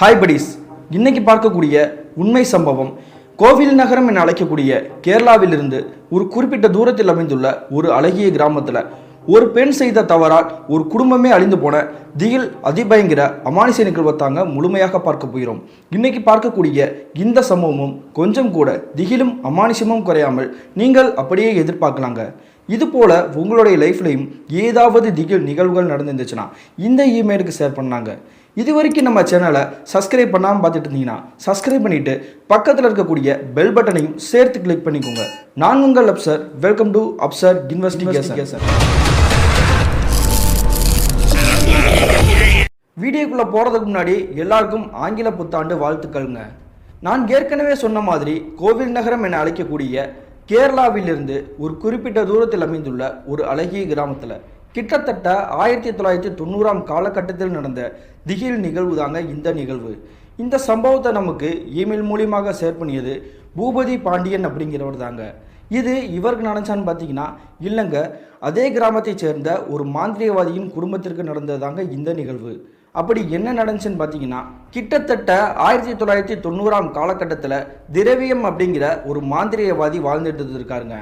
Hi buddies இன்னைக்கு பார்க்கக்கூடிய உண்மை சம்பவம் கோவில் நகரம் என அழைக்கக்கூடிய கேரளாவிலிருந்து ஒரு குறிப்பிட்ட தூரத்தில் அமைந்துள்ள ஒரு அழகிய கிராமத்தில் ஒரு பெண் செய்த தவறால் ஒரு குடும்பமே அழிந்து போன திகில் அதிபயங்கர அமானுஷ நிகழ்வத்தாங்க முழுமையாக பார்க்க போகிறோம். இன்னைக்கு பார்க்கக்கூடிய இந்த சம்பவமும் கொஞ்சம் கூட திகிலும் அமானுஷமும் குறையாமல் நீங்கள் அப்படியே எதிர்பார்க்கலாங்க. இதுபோல உங்களுடைய லைஃப்லையும் ஏதாவது திகில் நிகழ்வுகள் நடந்துருந்துச்சுன்னா இந்த இமெயிலுக்கு ஷேர் பண்ணாங்க. இது வரைக்கும் நம்ம சேனலை சப்ஸ்கிரைப் பண்ணாமல் பார்த்துட்டு இருந்தீங்கன்னா சப்ஸ்கிரைப் பண்ணிட்டு பக்கத்தில் இருக்கக்கூடிய பெல் பட்டனையும் சேர்த்து கிளிக் பண்ணிக்கோங்க. நான் உங்கள் Afsar. Welcome to Afsar investigation வீடியோக்குள்ளே போகிறதுக்கு முன்னாடி எல்லாருக்கும் ஆங்கில புத்தாண்டு வாழ்த்துக்கள்ங்க. நான் ஏற்கனவே சொன்ன மாதிரி கோவில் நகரம் என அழைக்கக்கூடிய கேரளாவிலிருந்து ஒரு குறிப்பிட்ட தூரத்தில் அமைந்துள்ள ஒரு அழகிய கிராமத்தில் கிட்டத்தட்ட ஆயிரத்தி தொள்ளாயிரத்தி தொண்ணூறாம் காலகட்டத்தில் நடந்த திகில் நிகழ்வு தாங்க இந்த நிகழ்வு. இந்த சம்பவத்தை நமக்கு இமெயில் மூலியமாக ஷேர் பண்ணியது பூபதி பாண்டியன் அப்படிங்கிறவர் தாங்க. இது இவருக்கு நடந்தான்னு பார்த்தீங்கன்னா இல்லைங்க அதே கிராமத்தைச் சேர்ந்த ஒரு மாந்திரியவாதியின் குடும்பத்திற்கு நடந்ததாங்க இந்த நிகழ்வு. அப்படி என்ன நடந்துச்சுன்னு பார்த்தீங்கன்னா கிட்டத்தட்ட ஆயிரத்தி தொள்ளாயிரத்தி தொண்ணூறாம் காலகட்டத்தில் திரவியம் அப்படிங்கிற ஒரு மாந்திரியவாதி வாழ்ந்துட்டு இருக்காருங்க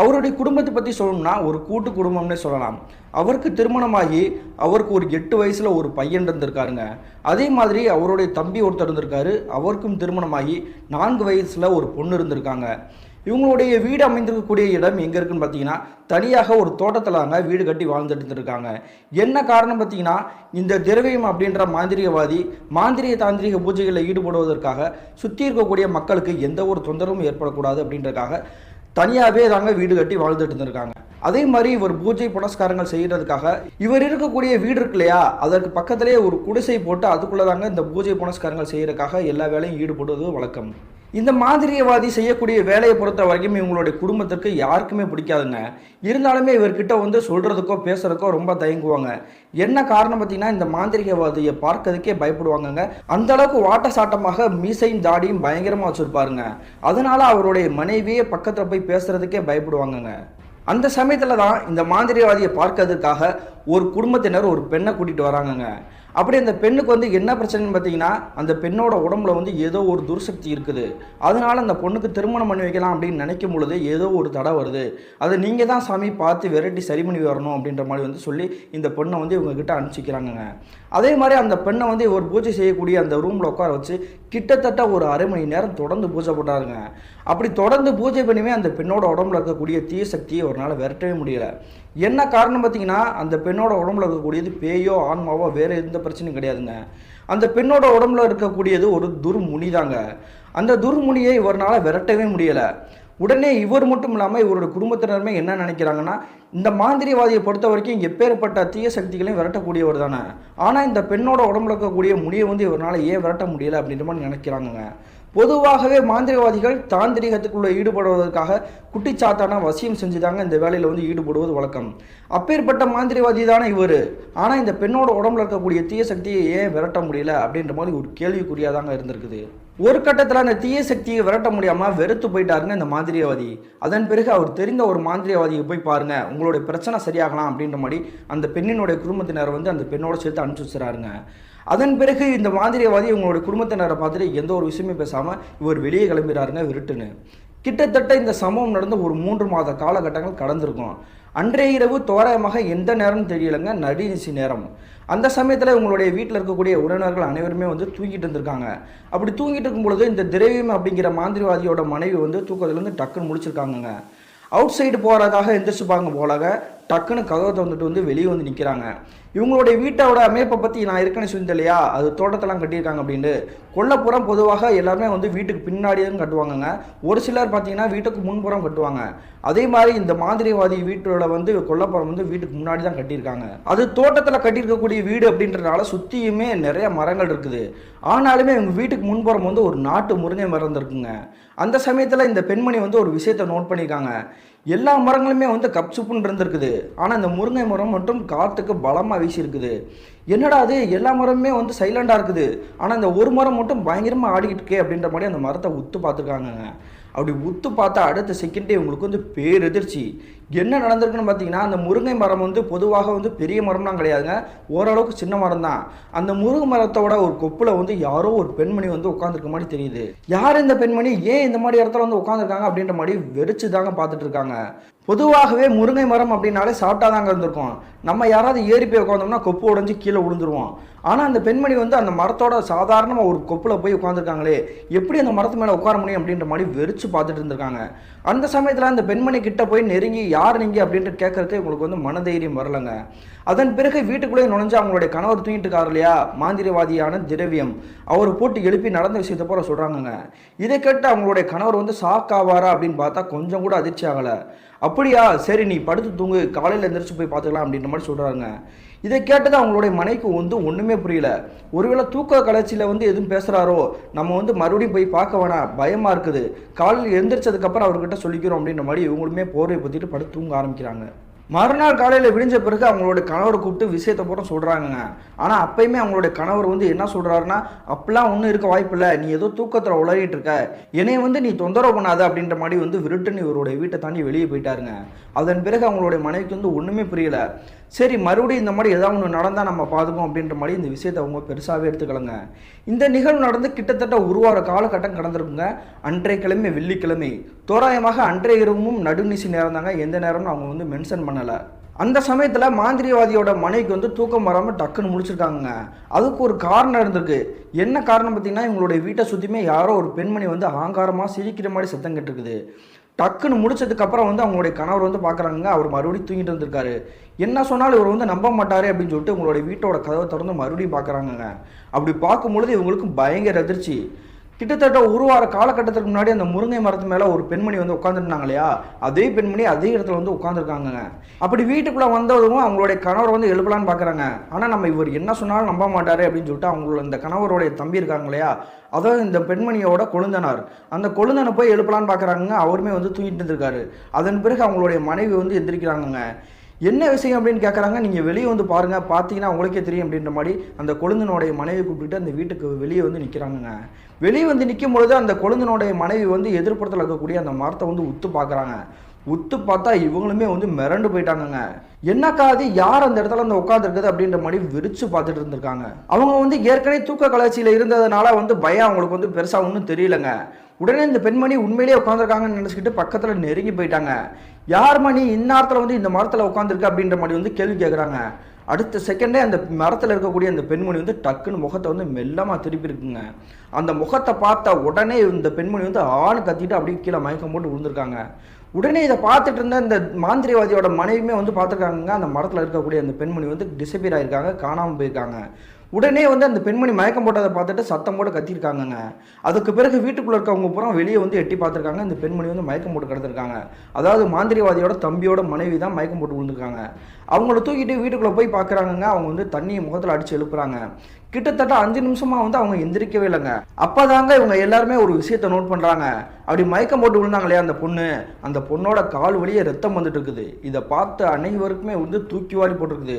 அவருடைய குடும்பத்தை பற்றி சொல்லணும்னா ஒரு கூட்டு குடும்பம்னே சொல்லலாம். அவருக்கு திருமணமாகி அவருக்கு ஒரு எட்டு வயசில் ஒரு பையன் இருந்திருக்காருங்க. அதே மாதிரி அவருடைய தம்பி ஒருத்தர் இருந்திருக்காரு. அவருக்கும் திருமணமாகி நான்கு வயசில் ஒரு பொண்ணு இருந்திருக்காங்க. இவங்களுடைய வீடு அமைந்திருக்கக்கூடிய இடம் எங்கே இருக்குன்னு பார்த்தீங்கன்னா தனியாக ஒரு தோட்டத்தில்தாங்க வீடு கட்டி வாழ்ந்துட்டு இருக்காங்க என்ன காரணம் பார்த்தீங்கன்னா இந்த திரவியம் அப்படின்ற மாந்திரிகவாதி மாந்திரிய தாந்திரிக பூஜைகளில் ஈடுபடுவதற்காக சுற்றி இருக்கக்கூடிய மக்களுக்கு எந்த ஒரு தொந்தரவும் ஏற்படக்கூடாது அப்படின்றக்காக தனியாகவே தாங்க வீடு கட்டி வாழ்ந்துட்டு இருந்திருக்காங்க. அதே மாதிரி இவர் பூஜை புனஸ்காரங்கள் செய்கிறதுக்காக இவர் இருக்கக்கூடிய வீடு இருக்கு இல்லையா? அதற்கு பக்கத்திலே ஒரு குடிசை போட்டு அதுக்குள்ளே தாங்க இந்த பூஜை புனஸ்காரங்கள் செய்யறதுக்காக எல்லா வேலையும் ஈடுபடுவது வழக்கம். இந்த மாதிரியவாதி செய்யக்கூடிய வேலையை பொறுத்த வரைக்கும் இவங்களுடைய குடும்பத்திற்கு யாருக்குமே பிடிக்காதுங்க. இருந்தாலுமே இவர்கிட்ட வந்து சொல்கிறதுக்கோ பேசுறதுக்கோ ரொம்ப தயங்குவாங்க. என்ன காரணம் பார்த்தீங்கன்னா இந்த மாந்திரிகவாதியை பார்க்கறதுக்கே பயப்படுவாங்கங்க. அந்த அளவுக்கு வாட்ட சாட்டமாக மீசையும் தாடியும் பயங்கரமாக வச்சுருப்பாருங்க. அதனால அவருடைய மனைவியே பக்கத்தில் போய் பேசுறதுக்கே பயப்படுவாங்கங்க. அந்த சமயத்தில் தான் இந்த மாந்திரிகவாதியை பார்க்கறதுக்காக ஒரு குடும்பத்தினர் ஒரு பெண்ணை கூட்டிகிட்டு வராங்கங்க. அப்படி அந்த பெண்ணுக்கு வந்து என்ன பிரச்சனைன்னு பார்த்தீங்கன்னா அந்த பெண்ணோட உடம்புல வந்து ஏதோ ஒரு துர்சக்தி இருக்குது. அதனால அந்த பொண்ணுக்கு திருமணம் பண்ணி வைக்கலாம் அப்படின்னு நினைக்கும் பொழுது ஏதோ ஒரு தடை வருது. அதை நீங்கள் தான் சாமி பார்த்து வெரைட்டி சரி பண்ணி வரணும் அப்படின்ற மாதிரி வந்து சொல்லி இந்த பெண்ணை வந்து இவங்ககிட்ட அனுப்பிச்சிக்கிறாங்க அனுப்பிச்சிக்கிறாங்கங்க அதே மாதிரி அந்த பெண்ணை வந்து இவர் பூஜை செய்யக்கூடிய அந்த ரூமில் உட்கார வச்சு கிட்டத்தட்ட ஒரு அரை மணி நேரம் தொடர்ந்து பூஜை போட்டாருங்க. அப்படி தொடர்ந்து பூஜை பண்ணியுமே அந்த பெண்ணோட உடம்புல இருக்கக்கூடிய தீய சக்தியை அவரால் விரட்டவே முடியல. என்ன காரணம் பார்த்தீங்கன்னா அந்த பெண்ணோட உடம்புல இருக்கக்கூடியது பேயோ ஆன்மாவோ வேறு எந்த பிரச்சனையும் கிடையாதுங்க. அந்த பெண்ணோட உடம்புல இருக்கக்கூடியது ஒரு துர்முனி தாங்க அந்த துர்முனியை இவரால் விரட்டவே முடியலை. உடனே இவர் மட்டும் இல்லாமல் இவரோட குடும்பத்தினருமே என்ன நினைக்கிறாங்கன்னா இந்த மாந்திரிவாதியை பொறுத்த வரைக்கும் எப்பேற்பட்ட தீய சக்திகளையும் விரட்டக்கூடியவர் தானே. ஆனால் இந்த பெண்ணோட உடம்புல இருக்கக்கூடிய முடியை வந்து இவரால் ஏன் விரட்ட முடியலை அப்படின்ற மாதிரி நினைக்கிறாங்கங்க. பொதுவாகவே மாந்திரிகவாதிகள் தாந்திரிகத்துக்குள்ளே ஈடுபடுவதற்காக குட்டிச்சாத்தான வசியம் செஞ்சு தாங்க இந்த வேலையில் வந்து ஈடுபடுவது வழக்கம். அப்பேற்பட்ட மாந்திரிவாதி தானே இவர்? ஆனால் இந்த பெண்ணோட உடம்புல இருக்கக்கூடிய தீய சக்தியை ஏன் விரட்ட முடியல அப்படின்ற மாதிரி ஒரு கேள்விக்குறியாக தாங்க இருந்திருக்குது. ஒரு கட்டத்தில் அந்த தீய சக்தியை விரட்ட முடியாமல் வெறுத்து போயிட்டாருங்க இந்த மாந்திரியவாதி அதன் பிறகு அவர் தெரிந்த ஒரு மாந்திரியவாதியை போய் பாருங்க உங்களுடைய பிரச்சனை சரியாகலாம் அப்படின்ற மாதிரி அந்த பெண்ணினுடைய குடும்பத்தினர் வந்து அந்த பெண்ணோட சேர்த்து அனுப்பிச்சு வச்சுறாருங்க அதன் பிறகு இந்த மாந்திரியவாதி இவங்களுடைய குடும்பத்தினரை பார்த்துட்டு எந்த ஒரு விஷயமே பேசாமல் இவர் வெளியே கிளம்பிறாருங்க விருட்டுன்னு கிட்டத்தட்ட இந்த சம்பவம் நடந்த ஒரு மூன்று மாத காலகட்டங்கள் கடந்திருக்கும். அன்றைய இரவு தோராயமாக எந்த நேரம்னு தெரியலைங்க நடுநிசி நேரம். அந்த சமயத்தில் உங்களுடைய வீட்டில் இருக்கக்கூடிய உறவினர்கள் அனைவருமே வந்து தூங்கிட்டு இருந்திருக்காங்க. அப்படி தூங்கிட்டு இருக்கும் பொழுது இந்த திரவியம் அப்படிங்கிற மாந்திரிவாதியோட மனைவி வந்து தூக்கத்துலேருந்து டக்குன்னு முடிச்சிருக்காங்கங்க அவுட் சைடு போகிறதாக எந்திரிச்சுப்பாங்க போலாக டக்குன்னு கதவை திறந்துட்டு வந்து வெளியே வந்து நிற்கிறாங்க இவங்களுடைய வீட்டோட அமைப்பை பற்றி நான் இருக்கேன்னு சொல்லியிருந்தேன் இல்லையா அது தோட்டத்தெல்லாம் கட்டியிருக்காங்க அப்படின்னு கொல்லப்புறம் பொதுவாக எல்லாருமே வந்து வீட்டுக்கு பின்னாடியும் கட்டுவாங்கங்க. ஒரு சிலர் பார்த்தீங்கன்னா வீட்டுக்கு முன்புறம் கட்டுவாங்க. அதே மாதிரி இந்த மாதிரிவாதி வீட்டோட வந்து கொல்லப்புறம் வந்து வீட்டுக்கு முன்னாடி தான் கட்டியிருக்காங்க. அது தோட்டத்தில் கட்டியிருக்கக்கூடிய வீடு அப்படின்றனால சுற்றியுமே நிறைய மரங்கள் இருக்குது. ஆனாலுமே இவங்க வீட்டுக்கு முன்புறம் வந்து ஒரு நாட்டு முருங்கை மரம் இருக்குங்க. அந்த சமயத்தில் இந்த பெண்மணி வந்து ஒரு விஷயத்தை நோட் பண்ணியிருக்காங்க. எல்லா மரங்களுமே வந்து கப்சுப்புன்னு இருந்திருக்குது. ஆனால் இந்த முருங்கை மரம் மட்டும் காற்றுக்கு பலமாக வீசியிருக்குது. என்னடா அது? எல்லா மரமுமே வந்து சைலண்டாக இருக்குது. ஆனால் இந்த ஒரு மரம் மட்டும் பயங்கரமாக ஆடிக்கிட்டு இருக்கே அப்படின்ற மாதிரி அந்த மரத்தை உத்து பார்த்துருக்காங்க அப்படி உத்து பார்த்தா அடுத்த செகண்டே உங்களுக்கு வந்து பேரெதிர்ச்சி. என்ன நடந்திருக்குன்னு பார்த்தீங்கன்னா அந்த முருங்கை மரம் வந்து பொதுவாக வந்து பெரிய மரம்லாம் கிடையாதுங்க. ஓரளவுக்கு சின்ன மரம் தான் அந்த முருங்கை மரத்தோட ஒரு கொப்பில் வந்து யாரோ ஒரு பெண்மணி வந்து உட்காந்துருக்க மாதிரி தெரியுது. யார் இந்த பெண்மணி? ஏன் இந்த மாதிரி இடத்துல வந்து உட்காந்துருக்காங்க அப்படின்ற மாதிரி வெறிச்சு தாங்க பார்த்துட்டு இருக்காங்க. பொதுவாகவே முருங்கை மரம் அப்படின்னாலே சாப்பிட்டா தாங்க இருந்திருக்கும். நம்ம யாராவது ஏறி போய் உட்காந்தோம்னா கொப்பு உடஞ்சி கீழே விழுந்துருவோம். ஆனால் அந்த பெண்மணி வந்து அந்த மரத்தோட சாதாரணமாக ஒரு கொப்பில் போய் உட்காந்துருக்காங்களே எப்படி அந்த மரத்து மேலே உட்கார முடியும் அப்படின்ற மாதிரி வெறிச்சு பார்த்துட்டு இருந்திருக்காங்க. அந்த சமயத்தில் அந்த பெண்மணி கிட்ட போய் நெருங்கி யார் நீங்கள் அப்படின்ட்டு கேட்கறதுக்கு உங்களுக்கு வந்து மனதைரியம் வரலங்க. அதன் பிறகு வீட்டுக்குள்ளேயே நுழைஞ்சு அவங்களுடைய கணவர் தூங்கிட்டு இருக்காரு இல்லையா? மாந்திரவாதியான திரவியம். அவர் போட்டு எழுப்பி நடந்த விஷயத்தை போல சொல்கிறாங்கங்க இதை கேட்டு அவங்களுடைய கணவர் வந்து சாக்காவாரா அப்படின்னு பார்த்தா கொஞ்சம் கூட அதிர்ச்சி ஆகலை. அப்படியா? சரி நீ படுத்து தூங்கு. காலையில் எந்திரிச்சு போய் பார்த்துக்கலாம் அப்படின்ற மாதிரி சொல்கிறாங்க இதை கேட்டது அவங்களுடைய மனைக்கு வந்து ஒன்றுமே புரியல. ஒருவேளை தூக்க கலர்ச்சியில் வந்து எதுவும் பேசுகிறாரோ நம்ம வந்து மறுபடியும் போய் பார்க்க வேணாம். பயமாக இருக்குது. காலையில் எந்திரிச்சதுக்கப்புறம் அவர்கிட்ட சொல்லிக்கிறோம் அப்படின்ற மாதிரி இவங்களுமே போர்வை பற்றிட்டு படுத்து தூங்க ஆரம்பிக்கிறாங்க. மறுநாள் காலையில் விடிஞ்ச பிறகு அவங்களுடைய கணவரை கூப்பிட்டு விஷயத்தை பூரா சொல்கிறாங்க ஆனால் அப்பயுமே அவங்களுடைய கணவர் வந்து என்ன சொல்கிறாருன்னா அப்பெல்லாம் ஒன்றும் இருக்க வாய்ப்பில்லை. நீ ஏதோ தூக்கத்தில் உளறிட்டு இருக்க. என்னைய வந்து நீ தொந்தரவு பண்ணாத அப்படின்ற மாதிரி வந்து விருட்டுன்னு இவருடைய வீட்டை தாண்டி வெளியே போயிட்டாருங்க. அதன் பிறகு அவங்களுடைய மனைவிக்கு வந்து ஒன்றுமே புரியல. சரி மறுபடியும் இந்த மாதிரி ஏதாவது ஒன்று நடந்தால் நம்ம பார்த்துப்போம் அப்படின்ற மாதிரி இந்த விஷயத்தை அவங்க பெருசாகவே எடுத்துக்கலங்க. இந்த நிகழ்வு நடந்து கிட்டத்தட்ட ஒரு வார காலகட்டம் கடந்திருக்குங்க. அன்றைய கிழமை வெள்ளிக்கிழமை. தோராயமாக அன்றைய இரவும் நடுநிசி நேரம் தாங்க எந்த நேரம்னு அவங்க வந்து மென்ஷன் பண்ணலை அந்த சமயத்தில் மாந்திரியவாதியோட மனைவிக்கு வந்து தூக்கம் வராமல் டக்குன்னு முடிச்சிருக்காங்க அதுக்கு ஒரு காரணம் இருந்திருக்கு. என்ன காரணம் பார்த்தீங்கன்னா இவங்களுடைய வீட்டை சுற்றியுமே யாரோ ஒரு பெண்மணி வந்து ஆங்காரமாக சிரிக்கிற மாதிரி சத்தம் கேட்டிருக்குது. டக்குன்னு முடிச்சதுக்கு அப்புறம் வந்து அவங்களுடைய கணவர் வந்து பார்க்குறாங்க அவர் மறுபடியும் தூங்கிட்டு இருந்திருக்காரு. என்ன சொன்னாலும் இவர் வந்து நம்ப மாட்டார் அப்படின்னு சொல்லிட்டு உங்களுடைய வீட்டோட கதவை திறந்து மறுபடியும் பார்க்குறாங்கங்க. அப்படி பார்க்கும்பொழுது இவங்களுக்கு பயங்கர அதிர்ச்சி. கிட்டத்தட்ட ஒரு வார காலகட்டத்துக்கு முன்னாடி அந்த முருங்கை மரத்து மேலே ஒரு பெண்மணி வந்து உட்காந்துருந்தாங்க இல்லையா அதே பெண்மணி அதே இடத்துல வந்து உட்காந்துருக்காங்க அப்படி வீட்டுக்குள்ளே வந்ததும் அவங்களுடைய கணவர் வந்து எழுப்பலான்னு பார்க்குறாங்க ஆனால் நம்ம இவர் என்ன சொன்னாலும் நம்ப மாட்டார் அப்படின்னு சொல்லிட்டு அவங்களோட இந்த கணவருடைய தம்பி இருக்காங்க இல்லையா அதாவது இந்த பெண்மணியோட கொழுந்தனார். அந்த கொழுந்தனை போய் எழுப்பலான்னு பார்க்குறாங்க அவருமே வந்து தூங்கிட்டு இருந்திருக்காரு. அதன் பிறகு அவங்களுடைய மனைவி வந்து எந்திரிக்கிறாங்கங்க. என்ன விஷயம் அப்படின்னு கேட்குறாங்க நீங்கள் வெளியே வந்து பாருங்கள் பார்த்தீங்கன்னா உங்களுக்கே தெரியும் அப்படின்ற மாதிரி அந்த கொழுந்தனுடைய மனைவி கூப்பிட்டு அந்த வீட்டுக்கு வெளியே வந்து நிற்கிறாங்கங்க வெளியே வந்து நிற்கும் பொழுது அந்த கொழுந்தனுடைய மனைவி வந்து எதிர்ப்புறத்தில் இருக்கக்கூடிய அந்த மரத்தை வந்து உத்து பார்க்குறாங்க. உத்து பார்த்தா இவங்களுமே வந்து மிரண்டு போயிட்டாங்கங்க. என்னக்காது யார் அந்த இடத்துல அந்த உட்காந்துருக்குது அப்படின்ற மாதிரி விரிச்சு பார்த்துட்டு இருந்திருக்காங்க. அவங்க வந்து ஏற்கனவே தூக்க கலர்ச்சியில் இருந்ததுனால வந்து பயம் அவங்களுக்கு வந்து பெருசாக ஒன்றும் தெரியலங்க. உடனே இந்த பெண்மணி உண்மையிலேயே உட்காந்துருக்காங்கன்னு நினச்சிக்கிட்டு பக்கத்தில் நெருங்கி போயிட்டாங்க. யார் மணி இந்நேரத்தில் வந்து இந்த மரத்தில் உட்காந்துருக்கு அப்படின்ற மாதிரி வந்து கேள்வி கேட்குறாங்க அடுத்த செகண்டே அந்த மரத்தில் இருக்கக்கூடிய அந்த பெண்மணி வந்து டக்குன்னு முகத்தை வந்து மெல்லமாக திருப்பி இருக்குங்க. அந்த முகத்தை பார்த்த உடனே இந்த பெண்மணி வந்து ஆண் கத்திட்டு அப்படியே கீழே மயக்கம் போட்டு விழுந்திருக்காங்க. உடனே இதை பார்த்துட்டு இருந்த இந்த மாந்திரிவாதியோட மனைவியுமே வந்து பார்த்துருக்காங்க அந்த மரத்தில் இருக்கக்கூடிய அந்த பெண்மணி வந்து டிசப்பியர் ஆயிருக்காங்க காணாமல் போயிருக்காங்க. உடனே வந்து அந்த பெண்மணி மயக்கம் போட்டதை பார்த்துட்டு சத்தம் போட்டு கத்திருக்காங்கங்க அதுக்கு பிறகு வீட்டுக்குள்ளே இருக்கவங்க பூரா வெளியே வந்து எட்டி பார்த்துருக்காங்க. இந்த பெண்மணி வந்து மயக்கம் போட்டு கிடந்திருக்காங்க. அதாவது மாந்திரிவாதியோட தம்பியோட மனைவி தான் மயக்கம் போட்டு விழுந்திருக்காங்க. அவங்கள தூக்கிட்டு வீட்டுக்குள்ளே போய் பார்க்குறாங்கங்க. அவங்க வந்து தண்ணியை முகத்தில் அடித்து எழுப்புறாங்க. கிட்டத்தட்ட அஞ்சு நிமிஷமா வந்து அவங்க எந்திரிக்கவே இல்லைங்க. அப்பதாங்க இவங்க எல்லாருமே ஒரு விஷயத்த நோட் பண்றாங்க. அப்படி மயக்கம் போட்டு விழுந்தாங்க இல்லையா அந்த பொண்ணு. அந்த பொண்ணோட கால் வழியே ரத்தம் வந்துட்டு இருக்குது. இதை பார்த்து அனைவருக்குமே வந்து தூக்கி வாரி போட்டிருக்குது.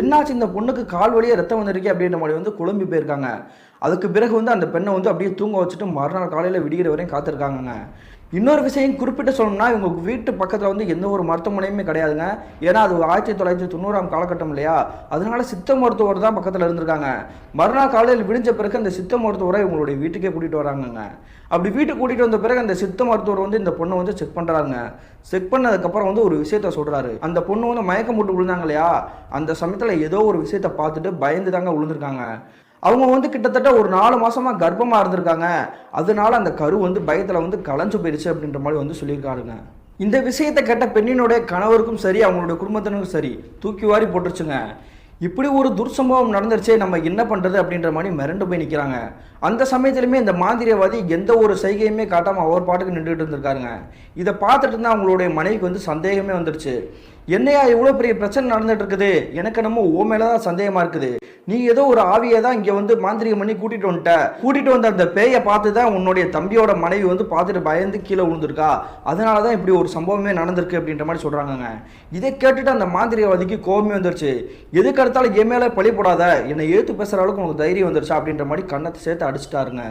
என்னாச்சு இந்த பொண்ணுக்கு கால் வழியே ரத்தம் வந்திருக்கே அப்படின்ற மாதிரி வந்து குழம்பி போயிருக்காங்க. அதுக்கு பிறகு வந்து அந்த பெண்ணை வந்து அப்படியே தூங்க வச்சுட்டு மறுநாள் காலையில் விடிகிற வரையும் காத்திருக்காங்கங்க. இன்னொரு விஷயம் குறிப்பிட்டு சொல்லணும்னா இவங்க வீட்டு பக்கத்தில் வந்து எந்த ஒரு மருத்துவமனையுமே கிடையாதுங்க. ஏன்னா அது ஆயிரத்தி தொள்ளாயிரத்தி தொண்ணூறாம் காலகட்டம் இல்லையா? அதனால சித்த மருத்துவர் தான் பக்கத்தில் இருந்திருக்காங்க. மறுநாள் காலையில் விடிஞ்ச பிறகு அந்த சித்த மருத்துவரை இவங்களுடைய வீட்டுக்கே கூட்டிகிட்டு வராங்கங்க. அப்படி வீட்டுக்கு கூட்டிகிட்டு வந்த பிறகு அந்த சித்த மருத்துவர் வந்து இந்த பொண்ணை வந்து செக் பண்ணுறாங்க செக் பண்ணதுக்கப்புறம் வந்து ஒரு விஷயத்த சொல்கிறாரு அந்த பொண்ணு வந்து மயக்கம் போட்டு விழுந்தாங்க இல்லையா? அந்த சமயத்தில் ஏதோ ஒரு விஷயத்த பார்த்துட்டு பயந்து தாங்க விழுந்திருக்காங்க. அவங்க வந்து கிட்டத்தட்ட ஒரு நாலு மாதமாக கர்ப்பமாக இருந்திருக்காங்க. அதனால அந்த கரு வந்து பயத்தில் வந்து களைஞ்சு போயிடுச்சு அப்படின்ற மாதிரி வந்து சொல்லியிருக்காருங்க. இந்த விஷயத்தை கேட்ட பெண்ணினுடைய கணவருக்கும் சரி அவங்களுடைய குடும்பத்தினருக்கும் சரி தூக்கி வாரி போட்டுருச்சுங்க. இப்படி ஒரு துர்சம்பவம் நடந்துருச்சே நம்ம என்ன பண்ணுறது அப்படின்ற மாதிரி மிரண்டு போய் நிற்கிறாங்க அந்த சமயத்துலையுமே இந்த மாந்திரியவாதி எந்த ஒரு செய்கையுமே காட்டாமல் அவர் பாட்டுக்கு நின்றுட்டு இருந்திருக்காருங்க. இதை பார்த்துட்டு இருந்தால் அவங்களுடைய மனைவிக்கு வந்து சந்தேகமே வந்துருச்சு. என்னையா இவ்வளோ பெரிய பிரச்சனை நடந்துட்டு இருக்குது? எனக்கு நம்ம ஓ மேலே தான் சந்தேகமாக இருக்குது. நீ ஏதோ ஒரு ஆவியை தான் இங்கே வந்து மாந்திரிகம் பண்ணி கூட்டிகிட்டு வந்துட்ட. கூட்டிகிட்டு வந்த அந்த பேயை பார்த்து தான் உன்னுடைய தம்பியோட மனைவி வந்து பார்த்துட்டு பயந்து கீழே விழுந்திருக்கா. அதனால தான் இப்படி ஒரு சம்பவமே நடந்திருக்கு அப்படின்ற மாதிரி சொல்கிறாங்கங்க இதை கேட்டுட்டு அந்த மாந்திரிகவாதிக்கு கோபமே வந்துருச்சு. எதுக்கு அடுத்தாலும் என் மேலே பழி போடாத. என்னை ஏற்று பேசுகிற அளவுக்கு உனக்கு தைரியம் வந்துருச்சா அப்படின்ற மாதிரி கண்ணத்தை சேர்த்து அடிச்சிட்டாருங்க.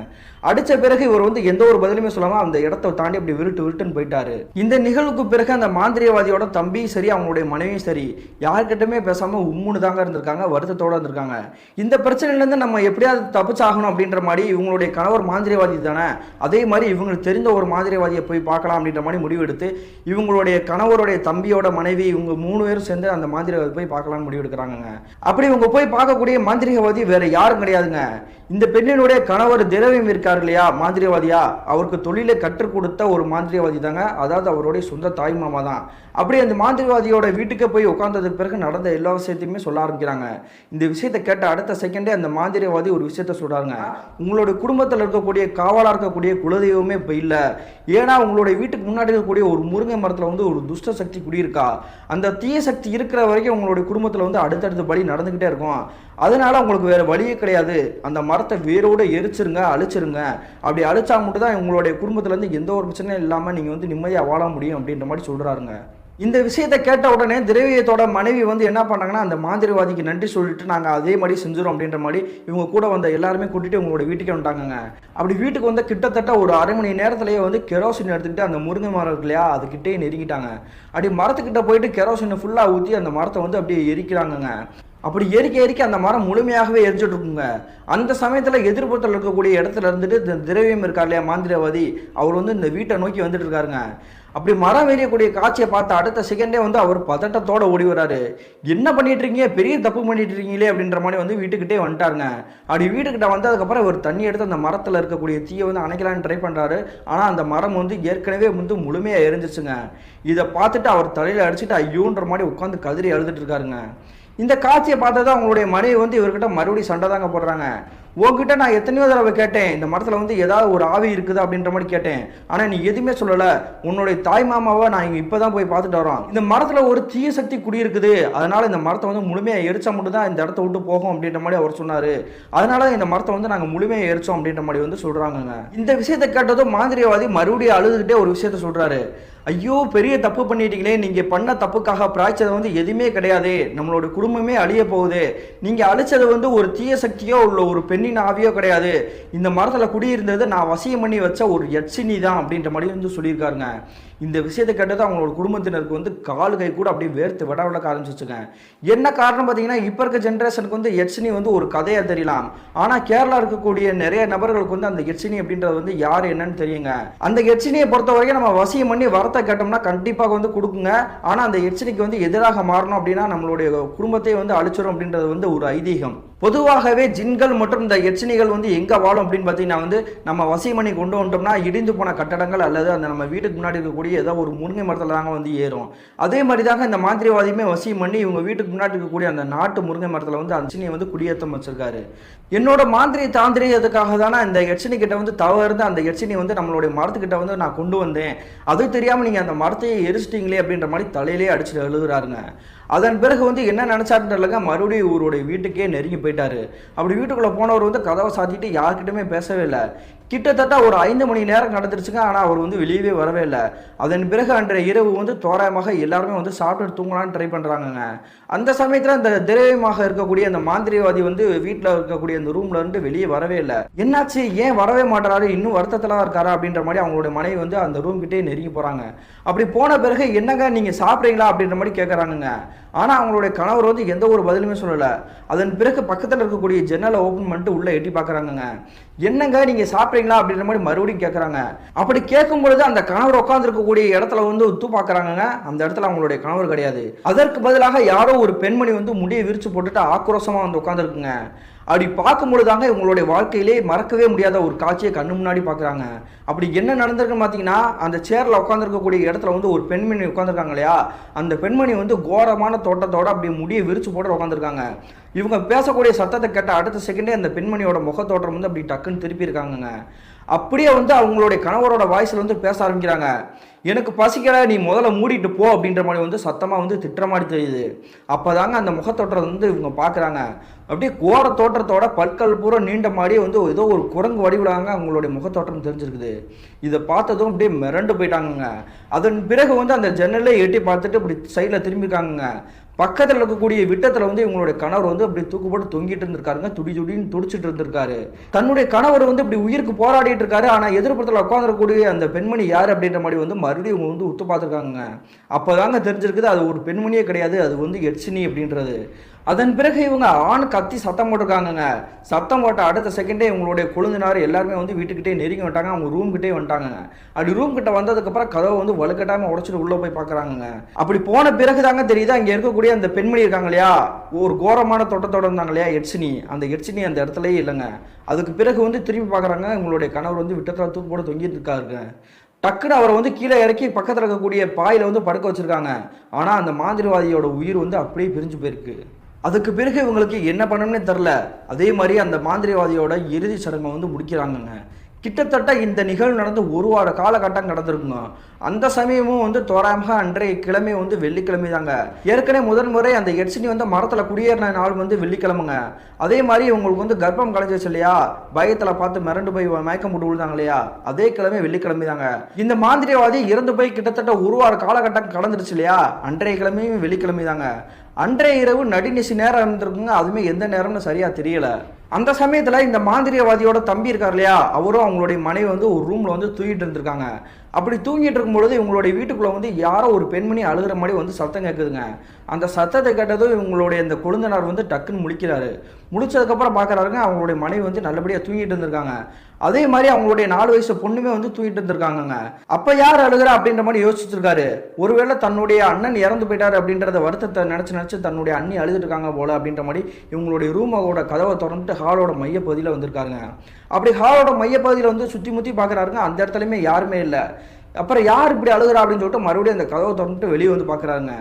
அடிச்ச பிறகு இவர் வந்து எந்த ஒரு பதிலுமே சொல்லாம அந்த இடத்தை தாண்டி அப்படி விருட்டு விருட்டுன்னு போயிட்டாரு. இந்த நிகழ்வுக்கு பிறகு அந்த மாந்திரியவாதியோட தம்பி சரியா அவங்களுடைய மனைவியும் சரி யார்கிட்டமே பேசாம உம்முன்னு தாங்க இருந்திருக்காங்க வருத்தத்தோட இருந்திருக்காங்க. இந்த பிரச்சனையிலேருந்து நம்ம எப்படியாவது தப்பிச்சாகணும் அப்படின்ற மாதிரி இவங்களுடைய கணவர் மாந்திரியவாதி தானே அதே மாதிரி இவங்களுக்கு தெரிந்த ஒரு மாந்திரியவாதியை போய் பார்க்கலாம் அப்படின்ற மாதிரி முடிவெடுத்து இவங்களுடைய கணவருடைய தம்பியோட மனைவி இவங்க மூணு பேரும் சேர்ந்து அந்த மாந்திரியவாதி போய் பார்க்கலாம்னு முடிவெடுக்கிறாங்க அப்படி இவங்க போய் பார்க்கக்கூடிய மாந்திரிகவாதி வேற யாரும் கிடையாதுங்க. இந்த பெண்ணினுடைய கணவர் திரவியம் இருக்கார் இல்லையா மாந்திரியவாதியா அவருக்கு தொழிலை கற்றுக் கொடுத்த ஒரு மாந்திரியவாதி தாங்க அதாவது அவருடைய சொந்த தாய் மாமா தான் அப்படி அந்த மாந்திரிவாதியோட வீட்டுக்கு போய் உட்காந்ததுக்கு பிறகு நடந்த எல்லா விஷயத்தையுமே சொல்ல ஆரம்பிக்கிறாங்க. இந்த விஷயத்தை கேட்ட அடுத்த செகண்டே அந்த மாந்திரியவாதி ஒரு விஷயத்த சொல்றாங்க உங்களுடைய குடும்பத்தில் இருக்கக்கூடிய காவலாக இருக்கக்கூடிய குலதெய்வமே இப்போ இல்லை. ஏன்னா உங்களுடைய வீட்டுக்கு முன்னாடி இருக்கக்கூடிய ஒரு முருங்கை மரத்தில் வந்து ஒரு துஷ்ட சக்தி குடியிருக்கா? அந்த தீய சக்தி இருக்கிற வரைக்கும் உங்களுடைய குடும்பத்தில் வந்து அடுத்தடுத்த படி நடந்துக்கிட்டே இருக்கும். அதனால உங்களுக்கு வேற வழியே கிடையாது. அந்த மரத்தை வேரோடு எரிச்சிருங்க அழிச்சிருங்க. அப்படி அழிச்சா மட்டும் தான் உங்களுடைய குடும்பத்துலேருந்து எந்த ஒரு பிரச்சனையும் இல்லாமல் நீங்கள் வந்து நிம்மதியாக வாழ முடியும் அப்படின்ற மாதிரி சொல்கிறாருங்க இந்த விஷயத்தை கேட்ட உடனே திரவியத்தோட மனைவி வந்து என்ன பண்ணாங்கன்னா அந்த மாந்திரிவாதிக்கு நன்றி சொல்லிட்டு நாங்கள் அதே மாதிரி செஞ்சிடும் அப்படின்ற மாதிரி இவங்க கூட வந்த எல்லாருமே கூட்டிகிட்டு உங்களோட வீட்டுக்கே வந்துட்டாங்கங்க. அப்படி வீட்டுக்கு வந்து கிட்டத்தட்ட ஒரு அரை மணி நேரத்துலேயே வந்து கெரோசின் எடுத்துக்கிட்டு அந்த முருங்கை மரம் இருக்கு இல்லையா அதுக்கிட்டே நெருங்கிட்டாங்க. அப்படி மரத்துக்கிட்ட போயிட்டு கெரோசினை ஃபுல்லாக ஊற்றி அந்த மரத்தை வந்து அப்படியே எரிக்கிறாங்கங்க. அப்படி எரிக்க எரிக்க அந்த மரம் முழுமையாகவே எரிஞ்சிட்டு இருக்குங்க. அந்த சமயத்தில் எதிர்ப்புறத்தில் இருக்கக்கூடிய இடத்துல இருந்துட்டு இந்த திரவியம் இருக்கார் இல்லையா மாந்திரவாதி அவர் வந்து இந்த வீட்டை நோக்கி வந்துட்டு இருக்காருங்க. அப்படி மரம் வெறியக்கூடிய காட்சியை பார்த்து அடுத்த செகண்டே வந்து அவர் பதட்டத்தோட ஓடி வராரு என்ன பண்ணிட்டு இருக்கீங்க? பெரிய தப்பு பண்ணிட்டு இருக்கீங்களே அப்படின்ற மாதிரி வந்து வீட்டுக்கிட்டே வந்துட்டாருங்க. அப்படி வீட்டுக்கிட்ட வந்ததுக்கப்புறம் இவர் தண்ணி எடுத்து அந்த மரத்தில் இருக்கக்கூடிய தீயை வந்து அணைக்கலான்னு ட்ரை பண்ணுறாரு ஆனால் அந்த மரம் வந்து ஏற்கனவே வந்து முழுமையாக எரிஞ்சிச்சுங்க. இதை பார்த்துட்டு அவர் தலையில் அடிச்சுட்டு ஐயோன்ற மாதிரி உட்காந்து கதிரி அழுதுட்டு இருக்காருங்க. இந்த காட்சியை பார்த்தா அவங்களுடைய மனைவி வந்து இவர்கிட்ட மறுபடியும் சண்டை தாங்க போடுறாங்க. உங்ககிட்ட நான் எத்தனையோ தடவை கேட்டேன் இந்த மரத்தில் வந்து ஏதாவது ஒரு ஆவி இருக்குது அப்படின்ற மாதிரி கேட்டேன். ஆனால் நீ எதுவுமே சொல்லலை. உன்னுடைய தாய் மாமாவை நான் இங்கே இப்போ தான் போய் பார்த்துட்டு வரோம் இந்த மரத்தில் ஒரு தீய சக்தி குடியிருக்குது அதனால் இந்த மரத்தை வந்து முழுமையாக எரிச்சா மட்டும் தான் இந்த இடத்த விட்டு போகும் அப்படின்ற மாதிரி அவர் சொன்னார். அதனால இந்த மரத்தை வந்து நாங்கள் முழுமையாக எரிச்சோம் அப்படின்ற மாதிரி வந்து சொல்கிறாங்கங்க இந்த விஷயத்தை கேட்டதும் மாந்திரியவாதி மறுபடியும் அழுதுகிட்டே ஒரு விஷயத்த சொல்கிறாரு ஐயோ பெரிய தப்பு பண்ணிட்டீங்களே. நீங்கள் பண்ண தப்புக்காக பிராய்ச்சது வந்து எதுவுமே கிடையாது. நம்மளோட குடும்பமே அழிய போகுது. நீங்கள் அழிச்சது வந்து ஒரு தீய சக்தியோ உள்ள ஒரு பெண்ணின் ஆவியோ கிடையாது. இந்த மரத்தில் குடியிருந்தது நான் வசியம் பண்ணி வச்ச ஒரு யட்சினி தான் அப்படின்ற மாதிரி வந்து சொல்லியிருக்காருங்க. இந்த விஷயத்தை கேட்டது அவங்களோட குடும்பத்தினருக்கு வந்து கால் கை கூட அப்படியே வேர்த்து விட விளக்க ஆரம்பிச்சிச்சுங்க. என்ன காரணம் பார்த்தீங்கன்னா இப்போ இருக்க ஜென்ரேஷனுக்கு வந்து எட்சினி வந்து ஒரு கதையாக தெரியலாம். ஆனால் கேரளா இருக்கக்கூடிய நிறைய நபர்களுக்கு வந்து அந்த யட்சினி அப்படின்றது வந்து யார் என்னன்னு தெரியுங்க. அந்த யட்சினியை பொறுத்த வரைக்கும் நம்ம வசியம் பண்ணி வரத்தை கேட்டோம்னா கண்டிப்பாக வந்து கொடுக்குங்க. ஆனால் அந்த யட்சினிக்கு வந்து எதிராக மாறணும் அப்படின்னா நம்மளுடைய குடும்பத்தை வந்து அழிச்சிடும் அப்படின்றது வந்து ஒரு ஐதீகம். பொதுவாகவே ஜின்கள் மற்றும் இந்த எச்சினிகள் வந்து எங்கே வாழும் அப்படின்னு பார்த்தீங்கன்னா வந்து நம்ம வசிமணி கொண்டு வந்துட்டோம்னா இடிந்து போன கட்டடங்கள் அல்லது அந்த நம்ம வீட்டுக்கு முன்னாடி இருக்கக்கூடிய ஏதோ ஒரு முருங்கை மரத்தில் தாங்க வந்து ஏறும். அதே மாதிரி தாங்க இந்த மாந்திரிவாதியுமே வசியம் பண்ணி இவங்க வீட்டுக்கு முன்னாடி இருக்கக்கூடிய அந்த நாட்டு முருங்கை மரத்தில் வந்து அந்த வந்து குடியேற்றம் வச்சிருக்காரு. என்னோட மாந்திரி தாந்திரியதுக்காக தானே இந்த எச்சனி கிட்ட வந்து தவறுந்து அந்த எச்சனி வந்து நம்மளுடைய மரத்துக்கிட்ட வந்து நான் கொண்டு வந்தேன். அது தெரியாமல் நீங்கள் அந்த மரத்தையே எரிச்சிட்டிங்களே அப்படின்ற மாதிரி தலையிலே அடிச்சுட்டு எழுதுறாருங்க அதன் பிறகு வந்து என்ன நினச்சாருன்னு மறுபடியும் இவருடைய வீட்டுக்கே நெருங்கி போயிட்டாரு. அப்படி வீட்டுக்குள்ளே போனவர் வந்து கதவை சாத்திட்டு யார்கிட்டமே பேசவே இல்லை. கிட்டத்தட்ட ஒரு ஐந்து மணி நேரம் நடந்துருச்சுங்க. ஆனால் அவர் வந்து வெளியவே வரவே இல்லை. அதன் பிறகு அன்றைய இரவு வந்து தோராயமாக எல்லாருமே வந்து சாப்பிட்டு தூங்கலான்னு ட்ரை பண்ணுறாங்கங்க அந்த சமயத்தில் அந்த திரவியமாக இருக்கக்கூடிய அந்த மாந்திரியவாதி வந்து வீட்டில் இருக்கக்கூடிய அந்த ரூம்ல இருந்து வெளியே வரவே இல்லை. என்னாச்சு? ஏன் வரவே மாட்டாரு இன்னும் வருத்தத்தில் இருக்காரா? அப்படின்ற மாதிரி அவங்களுடைய மனைவி வந்து அந்த ரூம் கிட்டே நெருங்கி போகிறாங்க அப்படி போன பிறகு என்னங்க நீங்கள் சாப்பிட்றீங்களா? அப்படின்ற மாதிரி கேட்குறாங்கங்க ஆனால் அவங்களுடைய கணவர் வந்து எந்த ஒரு பதிலுமே சொல்லலை. அதன் பிறகு பக்கத்தில் இருக்கக்கூடிய ஜன்னலை ஓப்பன் பண்ணிட்டு உள்ளே எட்டி பார்க்குறாங்கங்க என்னங்க நீங்கள் சாப்பிட்றீங்களா அப்படின்ற மாதிரி மறுபடியும் கேட்குறாங்க அப்படி கேட்கும் பொழுது அந்த கணவர் உட்காந்துருக்கக்கூடிய இடத்துல வந்து உத்து பார்க்குறாங்கங்க. அந்த இடத்துல அவங்களுடைய கணவர் கிடையாது. அதற்கு பதிலாக யாரோ ஒரு பெண்மணி வந்து முடியை விரிச்சு போட்டுட்டு ஆக்ரோஷமாக வந்து உட்காந்துருக்குங்க அப்படி பார்க்கும் பொழுதாங்க இவங்களுடைய வாழ்க்கையிலே மறக்கவே முடியாத ஒரு காட்சியை கண்ணு முன்னாடி பார்க்குறாங்க. அப்படி என்ன நடந்திருக்குன்னு பார்த்தீங்கன்னா அந்த சேரில் உட்காந்துருக்கக்கூடிய இடத்துல வந்து ஒரு பெண்மணி உட்காந்துருக்காங்க இல்லையா? அந்த பெண்மணி வந்து கோரமான தோட்டத்தோட அப்படி முடியை விரிச்சு போட்டு உட்காந்துருக்காங்க இவங்க பேசக்கூடிய சத்தத்தை கேட்ட அடுத்த செகண்டே அந்த பெண்மணியோட முகத்தோற்றம் வந்து அப்படி டக்குன்னு திருப்பி இருக்காங்கங்க அப்படியே வந்து அவங்களுடைய கணவரோட வாய்ஸில் வந்து பேச ஆரம்பிக்கிறாங்க. எனக்கு பசிக்கல நீ முதல்ல மூடிட்டு போ அப்படின்ற மாதிரி வந்து சத்தமாக வந்து திட்டுற மாதிரி தெரியுது. அப்போதாங்க அந்த முகத்தோற்றத்தை வந்து இவங்க பார்க்குறாங்க அப்படியே கோர தோற்றத்தோட பற்கள் பூரா நீண்ட மாதிரியே வந்து ஏதோ ஒரு குரங்கு வடிவிலாங்க அவங்களுடைய முகத்தோற்றம் தெரிஞ்சிருக்குது. இதை பார்த்ததும் அப்படியே மிரண்டு போயிட்டாங்கங்க. அதன் பிறகு வந்து அந்த ஜன்னலே எட்டி பார்த்துட்டு இப்படி சைடில் திரும்பிக்காங்க பக்கத்தில் இருக்கக்கூடிய விட்டத்தில் வந்து இவங்களுடைய கணவர் வந்து அப்படி தூக்குப்போட்டு தொங்கிட்டு இருந்திருக்காருங்க. துடி துடின்னு துடிச்சிட்டு இருந்திருக்காரு. தன்னுடைய கணவர் வந்து இப்படி உயிருக்கு போராடிட்டு இருக்காரு. ஆனால் எதிர்ப்புறத்தில் உட்காந்துருக்கூடிய அந்த பெண்மணி யார் அப்படின்ற மாதிரி வந்து மறுபடியும் இவங்க வந்து உத்து பார்த்துருக்காங்க அப்போதாங்க தெரிஞ்சிருக்குது அது ஒரு பெண்மணியே கிடையாது அது வந்து எட்சினி அப்படின்றது. அதன் பிறகு இவங்க ஆண் கத்தி சத்தம் போட்டிருக்காங்கங்க. சத்தம் போட்ட அடுத்த செகண்டே இவங்களுடைய கொழுந்தினார் எல்லாருமே வந்து வீட்டுக்கிட்டே நெருங்கி வந்துட்டாங்க. அவங்க ரூம் கிட்டே வந்துட்டாங்க அப்படி ரூம் கிட்ட வந்ததுக்கப்புறம் கதவை வந்து வலுக்கட்டாமல் உடச்சிட்டு உள்ளே போய் பார்க்குறாங்க அப்படி போன பிறகு தாங்க தெரியுது அங்கே இருக்கக்கூடிய அந்த பெண்மணி இருக்காங்க இல்லையா? ஒரு கோரமான தோட்டத்தோட இருந்தாங்க இல்லையா எட்சினி. அந்த எட்சினி அந்த இடத்துலயே இல்லைங்க. அதுக்கு பிறகு வந்து திரும்பி பார்க்குறாங்க இவங்களுடைய கணவர் வந்து விட்டத்தில் தூக்கு போட தொங்கிட்டு இருக்காருங்க. டக்குன்னு அவரை வந்து கீழே இறக்கி பக்கத்தில் இருக்கக்கூடிய பாயில் வந்து படுக்க வச்சுருக்காங்க. ஆனால் அந்த மாந்திரிவாதியோட உயிர் வந்து அப்படியே பிரிஞ்சு போயிருக்கு. அதுக்கு பிறகு இவங்களுக்கு என்ன பண்ணணும்னே தெரில அதே மாதிரி அந்த மாந்திரிவாதியோட இறுதி சடங்கை வந்து முடிக்கிறாங்கங்க. கிட்டத்தட்ட இந்த நிகழ்வு நடந்து ஒரு வார காலகட்டம் நடந்திருக்குங்க அந்த சமயமும் வந்து தோராயமாக அன்றைய கிழமை வந்து வெள்ளிக்கிழமை தாங்க ஏற்கனவே முதல் முறை அந்த எட்சினி வந்து மரத்தில் குடியேறின நாள் வந்து வெள்ளிக்கிழமைங்க. அதே மாதிரி இவங்களுக்கு வந்து கர்ப்பம் கலைஞ்சிச்சு இல்லையா? பயத்தில் பார்த்து மிரண்டு போய் மயக்கம் போட்டு விழுந்தாங்க இல்லையா? அதே கிழமை வெள்ளிக்கிழமை தாங்க இந்த மாந்திரியவாதி இறந்து போய் கிட்டத்தட்ட ஒரு வார காலகட்டம் கடந்துருச்சு இல்லையா? அன்றைய கிழமையும் வெள்ளிக்கிழமை தாங்க அன்றைய இரவு நடுநிசி நேரம் இருந்திருக்குங்க. அதுவுமே எந்த நேரம்னு சரியாக தெரியலை. அந்த சமயத்தில் இந்த மாந்திரியவாதியோட தம்பி இருக்கார் இல்லையா? அவரும் அவங்களுடைய மனைவி வந்து ஒரு ரூமில் வந்து தூங்கிட்டு இருந்திருக்காங்க. அப்படி தூங்கிட்டு இருக்கும்பொழுது இவங்களுடைய வீட்டுக்குள்ளே வந்து யாரோ ஒரு பெண்மணி அழுகிற மாதிரி வந்து சத்தம் கேட்குதுங்க அந்த சத்தத்தை கேட்டதும் இவங்களுடைய இந்த கொழுந்தனார் வந்து டக்குன்னு முழிக்கிறாரு. முழிச்சதுக்கப்புறம் பார்க்குறாருங்க அவங்களுடைய மனைவி வந்து நல்லபடியாக தூங்கிட்டு இருந்திருக்காங்க. அதே மாதிரி அவங்களுடைய நாலு வயசு பொண்ணுமே வந்து தூங்கிட்டு இருந்திருக்காங்கங்க. அப்போ யார் அழுகிறா அப்படின்ற மாதிரி யோசிச்சிருக்காரு. ஒருவேளை தன்னுடைய அண்ணன் இறந்து போயிட்டாரு அப்படின்றத வருத்தத்தை நினச்சி நினச்சி தன்னுடைய அண்ணி அழுதுட்டு இருக்காங்க போல அப்படின்ற மாதிரி இவங்களுடைய ரூமோட கதவை திறந்துட்டு ஹாலோட மையப்பகுதியில் வந்திருக்காருங்க. அப்படி ஹாலோட மையப்பகுதியில் வந்து சுற்றி முற்றி பார்க்குறாருங்க அந்த இடத்துலையுமே யாருமே இல்லை. அப்புறம் யார் இப்படி அழுகிறா அப்படின்னு சொல்லிட்டு மறுபடியும் அந்த கதவை திறந்துட்டு வெளியே வந்து பார்க்குறாங்க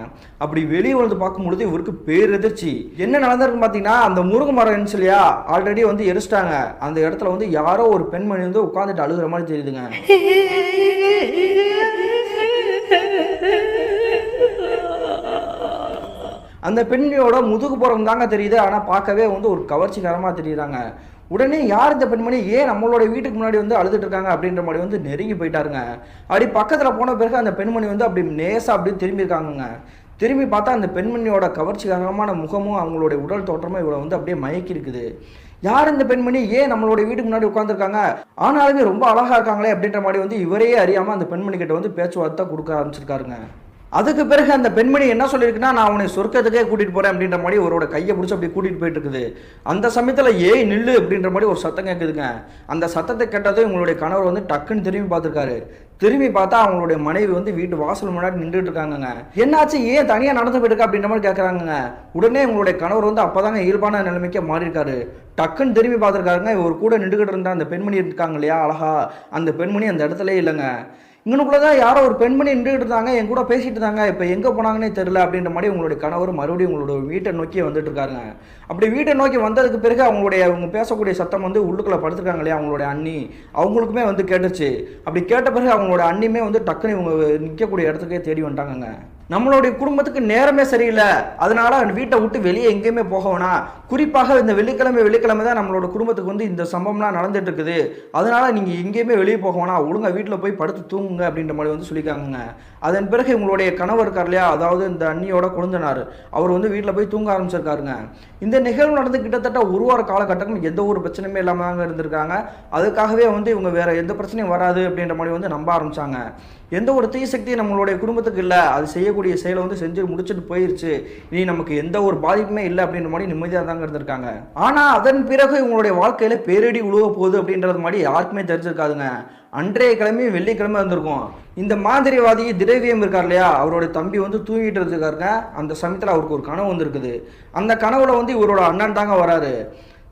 அப்படி வெளியே வந்து பார்க்கும்பொழுது இவருக்கு பேரெதிர்ச்சி. என்ன நடந்திருக்குன்னு பார்த்தீங்கன்னா அந்த முருங்கை மரம் இருந்துச்சு இல்லையா? ஆல்ரெடி வந்து எரிச்சிட்டாங்க. அந்த இடத்துல வந்து யாரோ ஒரு பெண்மணி வந்து உட்காந்துட்டு அழுகிற மாதிரி தெரியுதுங்க. அந்த பெண்ணியோட முதுகு புறம் தாங்க தெரியுது. ஆனால் பார்க்கவே வந்து ஒரு கவர்ச்சிகரமாக தெரியுறாங்க. உடனே யார் இந்த பெண்மணி? ஏன் நம்மளோட வீட்டுக்கு முன்னாடி வந்து அழுதுட்டு இருக்காங்க அப்படின்ற மாதிரி வந்து நெருங்கி போயிட்டாருங்க. அப்படி பக்கத்தில் போன பிறகு அந்த பெண்மணி வந்து அப்படி நேசா அப்படி திரும்பியிருக்காங்கங்க. திரும்பி பார்த்தா அந்த பெண்மணியோட கவர்ச்சிகரமான முகமும் அவங்களுடைய உடல் தோற்றமும் இவளை வந்து அப்படியே மயக்கி இருக்குது யார் இந்த பெண்மணி? ஏன் நம்மளோட வீட்டுக்கு முன்னாடி உட்காந்துருக்காங்க ஆனாலுமே ரொம்ப அழகாக இருக்காங்களே அப்படின்ற மாதிரி வந்து இவரையே அறியாமல் அந்த பெண்மணி கிட்ட வந்து பேச்சுவார்த்தை கொடுக்க ஆரம்பிச்சிருக்காருங்க. அதுக்கு பிறகு அந்த பெண்மணி என்ன சொல்லியிருக்குன்னா நான் அவனை சொர்க்கத்துக்கே கூட்டிட்டு போறேன் அப்படின்ற மாதிரி அவரோட கையை பிடிச்சி அப்படி கூட்டிட்டு போயிட்டு இருக்குது அந்த சமயத்தில் ஏய் நில்லு அப்படின்ற மாதிரி ஒரு சத்தம் கேட்குதுங்க அந்த சத்தத்தை கேட்டதும் இவங்களுடைய கணவர் வந்து டக்குன்னு திரும்பி பார்த்துருக்காரு. திரும்பி பார்த்தா அவங்களுடைய மனைவி வந்து வீட்டு வாசல் முன்னாடி நின்றுட்டு இருக்காங்கங்க. என்னாச்சு? ஏன் தனியாக நடந்து போயிட்டு அப்படின்ற மாதிரி கேட்குறாங்கங்க உடனே உங்களுடைய கணவர் வந்து அப்போதாங்க இயல்பான நிலைமைக்கே மாறியிருக்காரு. டக்குன்னு திரும்பி பார்த்துருக்காருங்க. இவர் கூட நின்றுகிட்டு இருந்த அந்த பெண்மணி இருக்காங்க இல்லையா அழகா? அந்த பெண்மணி அந்த இடத்துல இல்லைங்க. இங்கனுக்குள்ள தான் யாரோ ஒரு பெண்மணி நின்றுட்டு இருந்தாங்க என் கூட பேசிட்டு இருந்தாங்க இப்போ எங்கே போனாங்கன்னே தெரில அப்படின்ற மாதிரி உங்களுடைய கணவர் மறுபடியும் உங்களோட வீட்டை நோக்கி வந்துட்டு இருக்காங்க அப்படி வீட்டை நோக்கி வந்ததுக்கு பிறகு அவங்களுடைய அவங்க பேசக்கூடிய சத்தம் வந்து உள்ளுக்குள்ள படுத்துருக்காங்க இல்லையா அவங்களுடைய அண்ணி. அவங்களுக்குமே வந்து கேட்டுச்சு அப்படி கேட்ட பிறகு அவங்களோட அண்ணியுமே வந்து டக்குன்னு இவங்க நிற்கக்கூடிய இடத்துக்கே தேடி வந்துட்டாங்கங்க. நம்மளுடைய குடும்பத்துக்கு நேரமே சரியில்லை. அதனால வீட்டை விட்டு வெளியே எங்கேயுமே போக வேணாம். குறிப்பாக இந்த வெள்ளிக்கிழமை வெள்ளிக்கிழமை தான் நம்மளோட குடும்பத்துக்கு வந்து இந்த சம்பவம்லாம் நடந்துட்டு இருக்குது அதனால நீங்கள் எங்கேயுமே வெளியே போக வேணாம். வீட்டில் போய் படுத்து தூங்குங்க அப்படின்ற மாதிரி வந்து சொல்லியிருக்காங்க அதன் பிறகு இவங்களுடைய கணவர் இருக்கார் இல்லையா? அதாவது இந்த அண்ணியோட குழந்தனார். அவர் வந்து வீட்டில் போய் தூங்க ஆரம்பிச்சிருக்காருங்க. இந்த நிகழ்வு நடந்து கிட்டத்தட்ட ஒரு வார காலகட்டமும் எந்த ஒரு பிரச்சனையுமே இல்லாமல் இருந்திருக்காங்க. அதுக்காகவே வந்து இவங்க வேற எந்த பிரச்சனையும் வராது அப்படின்ற மாதிரி வந்து நம்ப ஆரம்பிச்சாங்க. எந்த ஒரு தீய சக்தியும் நம்மளுடைய குடும்பத்துக்கு இல்லை. அது செய்யக்கூடிய செயலை வந்து செஞ்சு முடிச்சுட்டு போயிருச்சு. இனி நமக்கு எந்த ஒரு பாதிப்புமே இல்லை அப்படின்ற மாதிரி நிம்மதியாக தாங்க இருந்திருக்காங்க. ஆனால் அதன் பிறகு இவங்களுடைய வாழ்க்கையில பேரடி உழுவ போகுது அப்படின்றது மாதிரி யாருக்குமே தெரிஞ்சிருக்காதுங்க. அன்றைய கிழமையும் வெள்ளிக்கிழமை இருந்திருக்கும். இந்த மாதிரிவாதி திரவியம் இருக்கார் இல்லையா? அவருடைய தம்பி வந்து தூங்கிட்டு இருக்காருங்க அந்த சமயத்தில் அவருக்கு ஒரு கனவு வந்திருக்குது. அந்த கனவுல வந்து இவரோட அண்ணன் தாங்க வராரு.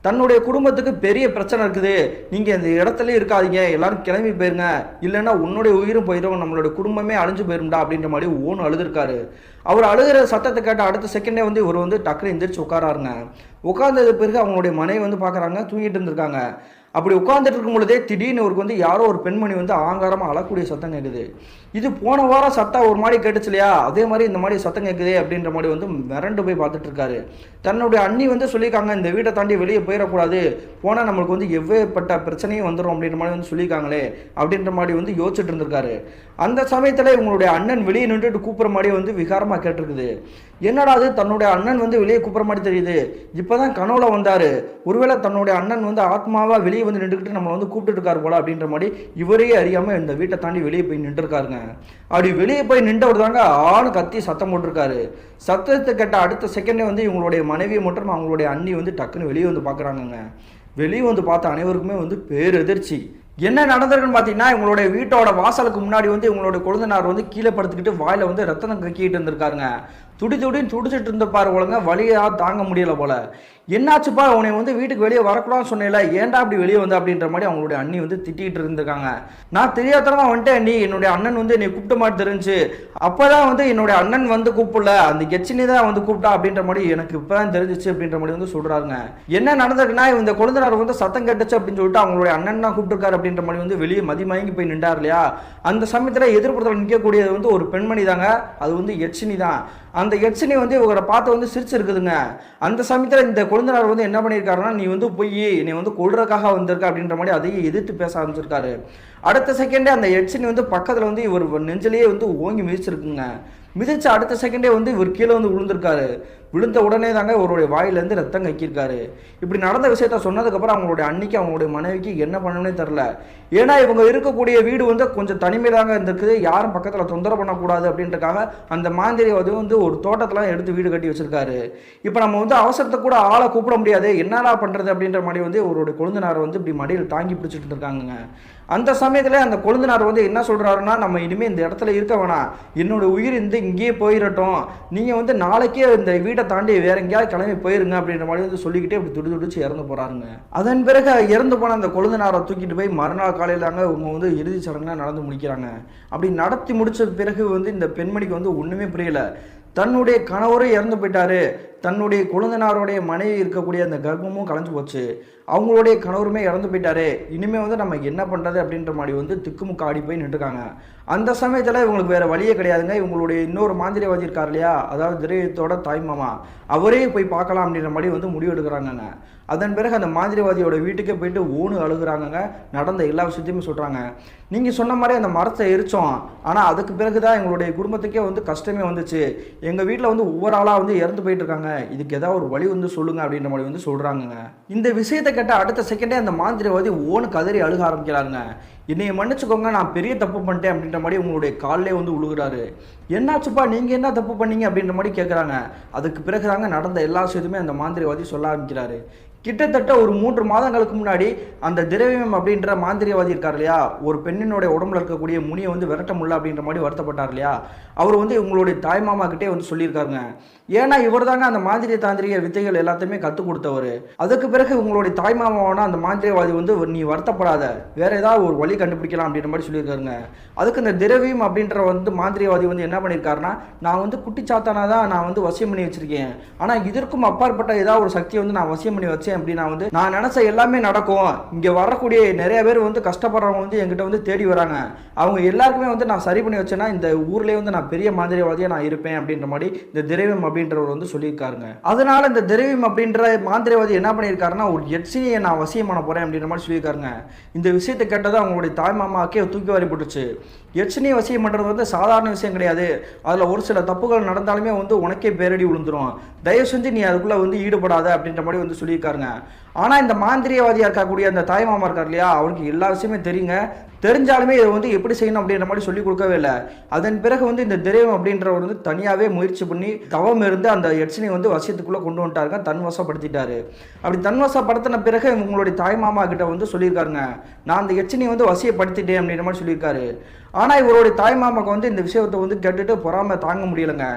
தன்னுடைய குடும்பத்துக்கு பெரிய பிரச்சனை இருக்குது. நீங்கள் இந்த இடத்துல இருக்காதீங்க. எல்லாரும் கிளம்பி போயிருங்க. இல்லைன்னா உன்னுடைய உயிரும் போயிடும். நம்மளோட குடும்பமே அழிஞ்சு போயிரும்டா அப்படின்ற மாதிரி ஓன் அழுதுருக்காரு. அவர் அழுகிற சத்தத்தை கேட்ட அடுத்த செகண்டே வந்து இவர் வந்து டக்குனு எந்திரிச்சு உட்காராருங்க. உட்கார்ந்தது பிறகு அவங்களுடைய மனைவி வந்து பார்க்குறாங்க தூங்கிட்டு இருந்திருக்காங்க. அப்படி உட்காந்துட்டு இருக்கும் பொழுதே திடீர்னு இவருக்கு வந்து யாரோ ஒரு பெண்மணி வந்து ஆங்காரமாக அழக்கூடிய சத்தம் கேட்குது. இது போன வாரம் சத்தம் ஒரு மாதிரி கேட்டுச்சு இல்லையா அதே மாதிரி இந்த மாதிரி சத்தம் கேட்குதே அப்படின்ற மாதிரி வந்து மிரண்டு போய் பார்த்துட்டு இருக்காரு தன்னுடைய அண்ணி வந்து சொல்லியிருக்காங்க இந்த வீட்டை தாண்டி வெளியே போயிடக்கூடாது. போனால் நம்மளுக்கு வந்து எவ்வேறுப்பட்ட பிரச்சனையும் வந்துடும் அப்படின்ற மாதிரி வந்து சொல்லியிருக்காங்களே அப்படின்ற மாதிரி வந்து யோசிச்சுட்டு இருந்திருக்காரு. அந்த சமயத்தில் இவங்களுடைய அண்ணன் வெளியே நின்றுட்டு கூப்பிட்ற மாதிரி வந்து விகாரமாக கேட்டிருக்குது. என்னடா அது? தன்னுடைய அண்ணன் வந்து வெளியே கூப்பிட்ற மாதிரி தெரியுது. இப்போ தான் கனவுல வந்தார். ஒருவேளை தன்னுடைய அண்ணன் வந்து ஆத்மாவாக வெளியே வந்து நின்றுக்கிட்டு நம்மளை வந்து கூப்பிட்டு இருக்காரு போல அப்படின்ற மாதிரி இவரே அறியாமல் இந்த வீட்டை தாண்டி வெளியே போய் நின்றுருக்காருங்க. அப்படி வெளியே போய் நின்றவர் தாங்க ஆணு கத்தி சத்தம் போட்டிருக்காரு. சத்தத்தை கேட்ட அடுத்த செகண்டே வந்து இவங்களுடைய மனைவி மற்றும் அவங்களுடைய அண்ணி வந்து டக்குன்னு வெளியே வந்து பார்க்குறாங்கங்க வெளியே வந்து பார்த்த அனைவருக்குமே வந்து பேரெதிர்ச்சி. என்ன நடந்திருக்குன்னு பார்த்தீங்கன்னா இவங்களுடைய வீட்டோட வாசலுக்கு முன்னாடி வந்து இவங்களுடைய கொழுந்தனார் வந்து கீழே படுத்துக்கிட்டு வாயில வந்து ரத்தனம் கக்கிட்டு இருந்திருக்காருங்க. துடி துடின்னு துடிச்சிட்டு இருந்தப்பார் ஒழுங்க வழியாக தாங்க முடியலை போல. என்னாச்சுப்பா உன்னை வந்து வீட்டுக்கு வெளியே வரக்கூடாதுன்னு சொன்னேல ஏன்டா அப்படி வெளியே வந்து அப்படின்ற மாதிரி அவங்களுடைய அண்ணி வந்து திட்டிகிட்டு இருந்திருக்காங்க. நான் தெரியாதனமாக வந்துட்டேன் நீ என்னுடைய அண்ணன் வந்து என்னை கூப்பிட்ட மாதிரி தெரிஞ்சு. அப்பதான் வந்து என்னுடைய அண்ணன் வந்து கூப்பிடல அந்த கெச்சினி தான் வந்து கூப்பிட்டா அப்படின்ற மாதிரி எனக்கு இப்போ தான் தெரிஞ்சிச்சு அப்படின்ற மாதிரி வந்து சொல்கிறாருங்க என்ன நடந்திருக்குன்னா இந்த குழந்தைனார் வந்து சத்தம் கட்டுச்சு அப்படின்னு சொல்லிட்டு அவங்களுடைய அண்ணன் தான் கூப்பிட்டுருக்காரு அப்படின்ற மாதிரி வந்து வெளியே மதிமயங்கி போய் நின்றார் இல்லையா? அந்த சமயத்தில் எதிர்ப்புறத்தில் நிற்கக்கூடியது வந்து ஒரு பெண்மணி தாங்க அது வந்து எச்சினி தான். அந்த எச்சினி வந்து இவரை பார்த்து வந்து சிரிச்சிருக்குதுங்க. அந்த சமயத்தில் இந்த கொழுந்தனார் வந்து என்ன பண்ணியிருக்காருன்னா நீ வந்து போய் நீ வந்து கொள்றதுக்காக வந்திருக்க அப்படின்ற மாதிரி அதையும் எதிர்த்து பேச ஆரம்பிச்சிருக்காரு. அடுத்த செகண்டே அந்த எட்சனி வந்து பக்கத்தில் வந்து இவர் நெஞ்சிலேயே வந்து ஓங்கி மிதிச்சிருக்குங்க. மிதிச்ச அடுத்த செகண்டே வந்து இவர் கீழே வந்து விழுந்திருக்காரு. விழுந்த உடனே தாங்க இவருடைய வாயிலேருந்து ரத்தம் கக்கியிருக்காரு. இப்படி நடந்த விஷயத்த சொன்னதுக்கப்புறம் அவங்களுடைய அன்னைக்கு அவங்களுடைய மனைவிக்கு என்ன பண்ணணும்னே தெரில ஏன்னா இவங்க இருக்கக்கூடிய வீடு வந்து கொஞ்சம் தனிமையிலாங்க இருந்திருக்குது. யாரும் பக்கத்தில் தொந்தரவு பண்ணக்கூடாது அப்படின்றக்காக அந்த மாந்திரிவாதி வந்து ஒரு தோட்டத்தெலாம் எடுத்து வீடு கட்டி வச்சுருக்காரு. இப்போ நம்ம வந்து அவசரத்தை கூட ஆளை கூப்பிட முடியாது. என்னடா பண்ணுறது அப்படின்ற மாதிரி வந்து இவருடைய கொழுந்தனாரை வந்து இப்படி மடியில் தாங்கி பிடிச்சிட்டு இருக்காங்க அந்த சமயத்தில் அந்த கொழுந்தனார் வந்து என்ன சொல்கிறாருன்னா நம்ம இனிமேல் இந்த இடத்துல இருக்க வேணாம். என்னோட உயிர் இந்த இங்கேயே போயிடட்டும் நீங்கள் வந்து நாளைக்கே இந்த வீடு வீட்டை தாண்டி வேற எங்கேயாவது கிளம்பி போயிருங்க அப்படின்ற மாதிரி வந்து சொல்லிக்கிட்டே அப்படி துடி துடிச்சு இறந்து போகிறாருங்க அதன் பிறகு இறந்து போன அந்த கொழுந்தனாரை தூக்கிட்டு போய் மறுநாள் காலையில் தாங்க இவங்க வந்து இறுதி சடங்குலாம் நடந்து முடிக்கிறாங்க. அப்படி நடத்தி முடிச்ச பிறகு வந்து இந்த பெண்மணிக்கு வந்து ஒன்றுமே புரியல. தன்னுடைய கணவரும் இறந்து போயிட்டாரு. தன்னுடைய குழந்தைனாருடைய மனைவி இருக்கக்கூடிய அந்த கர்ப்பமும் கலைஞ்சு போச்சு. அவங்களுடைய கணவருமே இறந்து போயிட்டாரு. இனிமேல் வந்து நம்ம என்ன பண்ணுறது அப்படின்ற மாதிரி வந்து திக்குமுக்கு ஆடி போய் நின்றுருக்காங்க. அந்த சமயத்தில் இவங்களுக்கு வேறு வழியே கிடையாதுங்க. இவங்களுடைய இன்னொரு மாந்திரியவாதி இருக்கார் இல்லையா? அதாவது திரையத்தோட தாய்மாமா அவரே போய் பார்க்கலாம் அப்படின்ற மாதிரி வந்து முடிவு எடுக்கிறாங்கங்க அதன் பிறகு அந்த மாந்திரியவாதியோட வீட்டுக்கே போயிட்டு ஓனு அழுகுறாங்கங்க. நடந்த எல்லா விஷயத்தையுமே சொல்கிறாங்க நீங்கள் சொன்ன மாதிரி அந்த மரத்தை எரித்தோம் ஆனால் அதுக்கு பிறகு தான் எங்களுடைய குடும்பத்துக்கே வந்து கஷ்டமே வந்துச்சு. எங்கள் வீட்டில் வந்து ஒவ்வொரு ஆளாக வந்து இறந்து போயிட்டுருக்காங்க இதுக்கு ஏதாவது ஒரு வழி வந்து சொல்லுங்க அப்படின்ற மாதிரி வந்து சொல்கிறாங்கங்க இந்த விஷயத்தை கேட்டால் அடுத்த செகண்டே அந்த மாந்திரவாதி ஓனு கதறி அழுக ஆரம்பிக்கிறாருங்க. என்னையை மன்னிச்சுக்கோங்க நான் பெரிய தப்பு பண்ணிட்டேன் அப்படின்ற மாதிரி உங்களுடைய காலிலே வந்து உழுகுறாரு. என்னாச்சுப்பா நீங்கள் என்ன தப்பு பண்ணீங்க? அப்படின்ற மாதிரி கேட்குறாங்க அதுக்கு பிறகு தாங்க நடந்த எல்லா விஷயத்துமே அந்த மாந்திரிவாதி சொல்ல ஆரம்பிக்கிறாரு. கிட்டத்தட்ட ஒரு மூன்று மாதங்களுக்கு முன்னாடி அந்த திரவியம் அப்படின்ற மாந்திரியவாதி இருக்கார் இல்லையா? ஒரு பெண் பெண்ணினுடைய உடம்புல இருக்கக்கூடிய முனியை வந்து விரட்ட முடியல அப்படின்ற மாதிரி வருத்தப்பட்டார் இல்லையா? அவர் வந்து உங்களுடைய தாய்மாமா கிட்டே வந்து சொல்லியிருக்காருங்க. ஏன்னா இவர் தாங்க அந்த மாந்திரிய தாந்திரிக வித்தைகள் எல்லாத்தையுமே கற்றுக் கொடுத்தவர். அதுக்கு பிறகு உங்களுடைய தாய்மாமாவான அந்த மாந்திரியவாதி வந்து நீ வருத்தப்படாத. வேற ஏதாவது ஒரு வழி கண்டுபிடிக்கலாம் அப்படின்ற மாதிரி சொல்லியிருக்காருங்க. அதுக்கு இந்த திரவியம் அப்படின்ற வந்து மாந்திரியவாதி வந்து என்ன பண்ணியிருக்காருன்னா நான் வந்து குட்டிச்சாத்தானா தான் நான் வந்து வசியம் பண்ணி வச்சிருக்கேன். ஆனால் இதற்கும் அப்பாற்பட்ட ஏதாவது ஒரு சக்தியை வந்து நான் வசியம் பண்ணி வச்சேன் அப்படின்னா வந்து நான் நினச்ச எல்லாமே நடக்கும். இங்கே வரக்கூடிய நிறைய பேர் வந்து கஷ்டப்படுறவங்க வந்து என்கிட்ட வந்து தேடி வராங்க. அவங்க எல்லாருக்குமே வந்து நான் சரி பண்ணி வச்சேன்னா இந்த ஊர்லேயே வந்து நான் பெரிய மாந்திரியவாதியாக நான் இருப்பேன் அப்படின்ற மாதிரி இந்த திரவியம் அப்படின்றவர் வந்து சொல்லியிருக்காருங்க. அதனால இந்த திரவியம் அப்படின்ற மாந்திரியவாதி என்ன பண்ணியிருக்காருன்னா ஒரு எட்சினியை நான் வசியம் பண்ண போகிறேன் அப்படின்ற மாதிரி சொல்லியிருக்காருங்க. இந்த விஷயத்தை கேட்டது அவங்களுடைய தாய்மாமாக்கே தூக்கி வாரி போட்டுச்சு எட்சினியை வசியம் பண்ணுறது வந்து சாதாரண விஷயம் கிடையாது. அதில் ஒரு சில தப்புகள் நடந்தாலுமே வந்து உனக்கே பேரடி விழுந்துரும். தயவு செஞ்சு நீ அதுக்குள்ளே வந்து ஈடுபடாத அப்படின்ற மாதிரி வந்து சொல்லியிருக்காருங்க. ஆனால் இந்த மாந்திரியவாதியாக இருக்கக்கூடிய அந்த தாய்மாமா இருக்கார் இல்லையா? அவனுக்கு எல்லா விஷயமே தெரியுங்க. தெரிஞ்சாலுமே இதை வந்து எப்படி செய்யணும் அப்படின்ற மாதிரி சொல்லி கொடுக்கவே இல்லை. அதன் பிறகு வந்து இந்த திரைவம் அப்படின்றவர் வந்து தனியாகவே முயற்சி பண்ணி தவம் இருந்து அந்த எட்சினை வந்து வசியத்துக்குள்ளே கொண்டு வந்துட்டாருங்க. தன்வசப்படுத்திட்டாரு. அப்படி தன்வசப்படுத்தின பிறகு உங்களுடைய தாய்மாமா கிட்ட வந்து சொல்லியிருக்காருங்க. நான் அந்த எச்சினை வந்து வசியப்படுத்திட்டேன் அப்படின்ற மாதிரி சொல்லியிருக்காரு. ஆனால் இவருடைய தாய்மாமாவுக்கு வந்து இந்த விஷயத்தை வந்து கேட்டுட்டு பொறாமை தாங்க முடியலைங்க.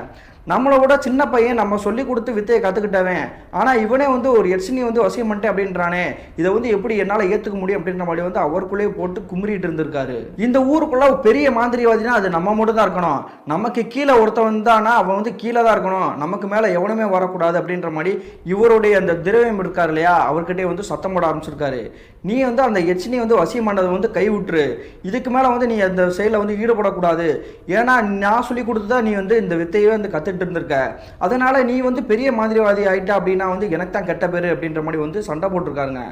நம்மளை விட சின்ன பையன் நம்ம சொல்லி கொடுத்து வித்தையை கற்றுக்கிட்டவன் ஆனால் இவனே வந்து ஒரு எர்சினி வந்து வசியம் பண்ணிட்டேன் அப்படின்றானே. இதை வந்து எப்படி என்னால் ஏற்றுக்க முடியும் அப்படின்ற மாதிரி வந்து அவருக்குள்ளேயே போட்டு கும்மிரிட்டு இருந்திருக்காரு. இந்த ஊருக்குள்ள ஒரு பெரிய மாந்திரிவாதினா அது நம்ம மட்டும் தான் இருக்கணும். நமக்கு கீழே ஒருத்தவன் தானா அவன் வந்து கீழே தான் இருக்கணும். நமக்கு மேலே எவனுமே வரக்கூடாது அப்படின்ற மாதிரி இவருடைய அந்த திரவியம் இருக்கார் இல்லையா? அவர்கிட்டே வந்து சத்தம் போட ஆரம்பிச்சிருக்காரு. நீ வந்து அந்த எச்சினியை வந்து வசியமானதை வந்து கைவிட்டுரு. இதுக்கு மேலே வந்து நீ அந்த செயலில் வந்து ஈடுபடக்கூடாது. ஏன்னா நான் சொல்லி கொடுத்து தான் நீ வந்து இந்த வித்தையே வந்து கற்றுட்டு இருந்திருக்க. அதனால் நீ வந்து பெரிய மாதிரிவாதி ஆகிட்ட அப்படின்னா வந்து எனக்கு தான் கெட்ட பேர் அப்படின்ற மாதிரி வந்து சண்டை போட்டிருக்காருங்க.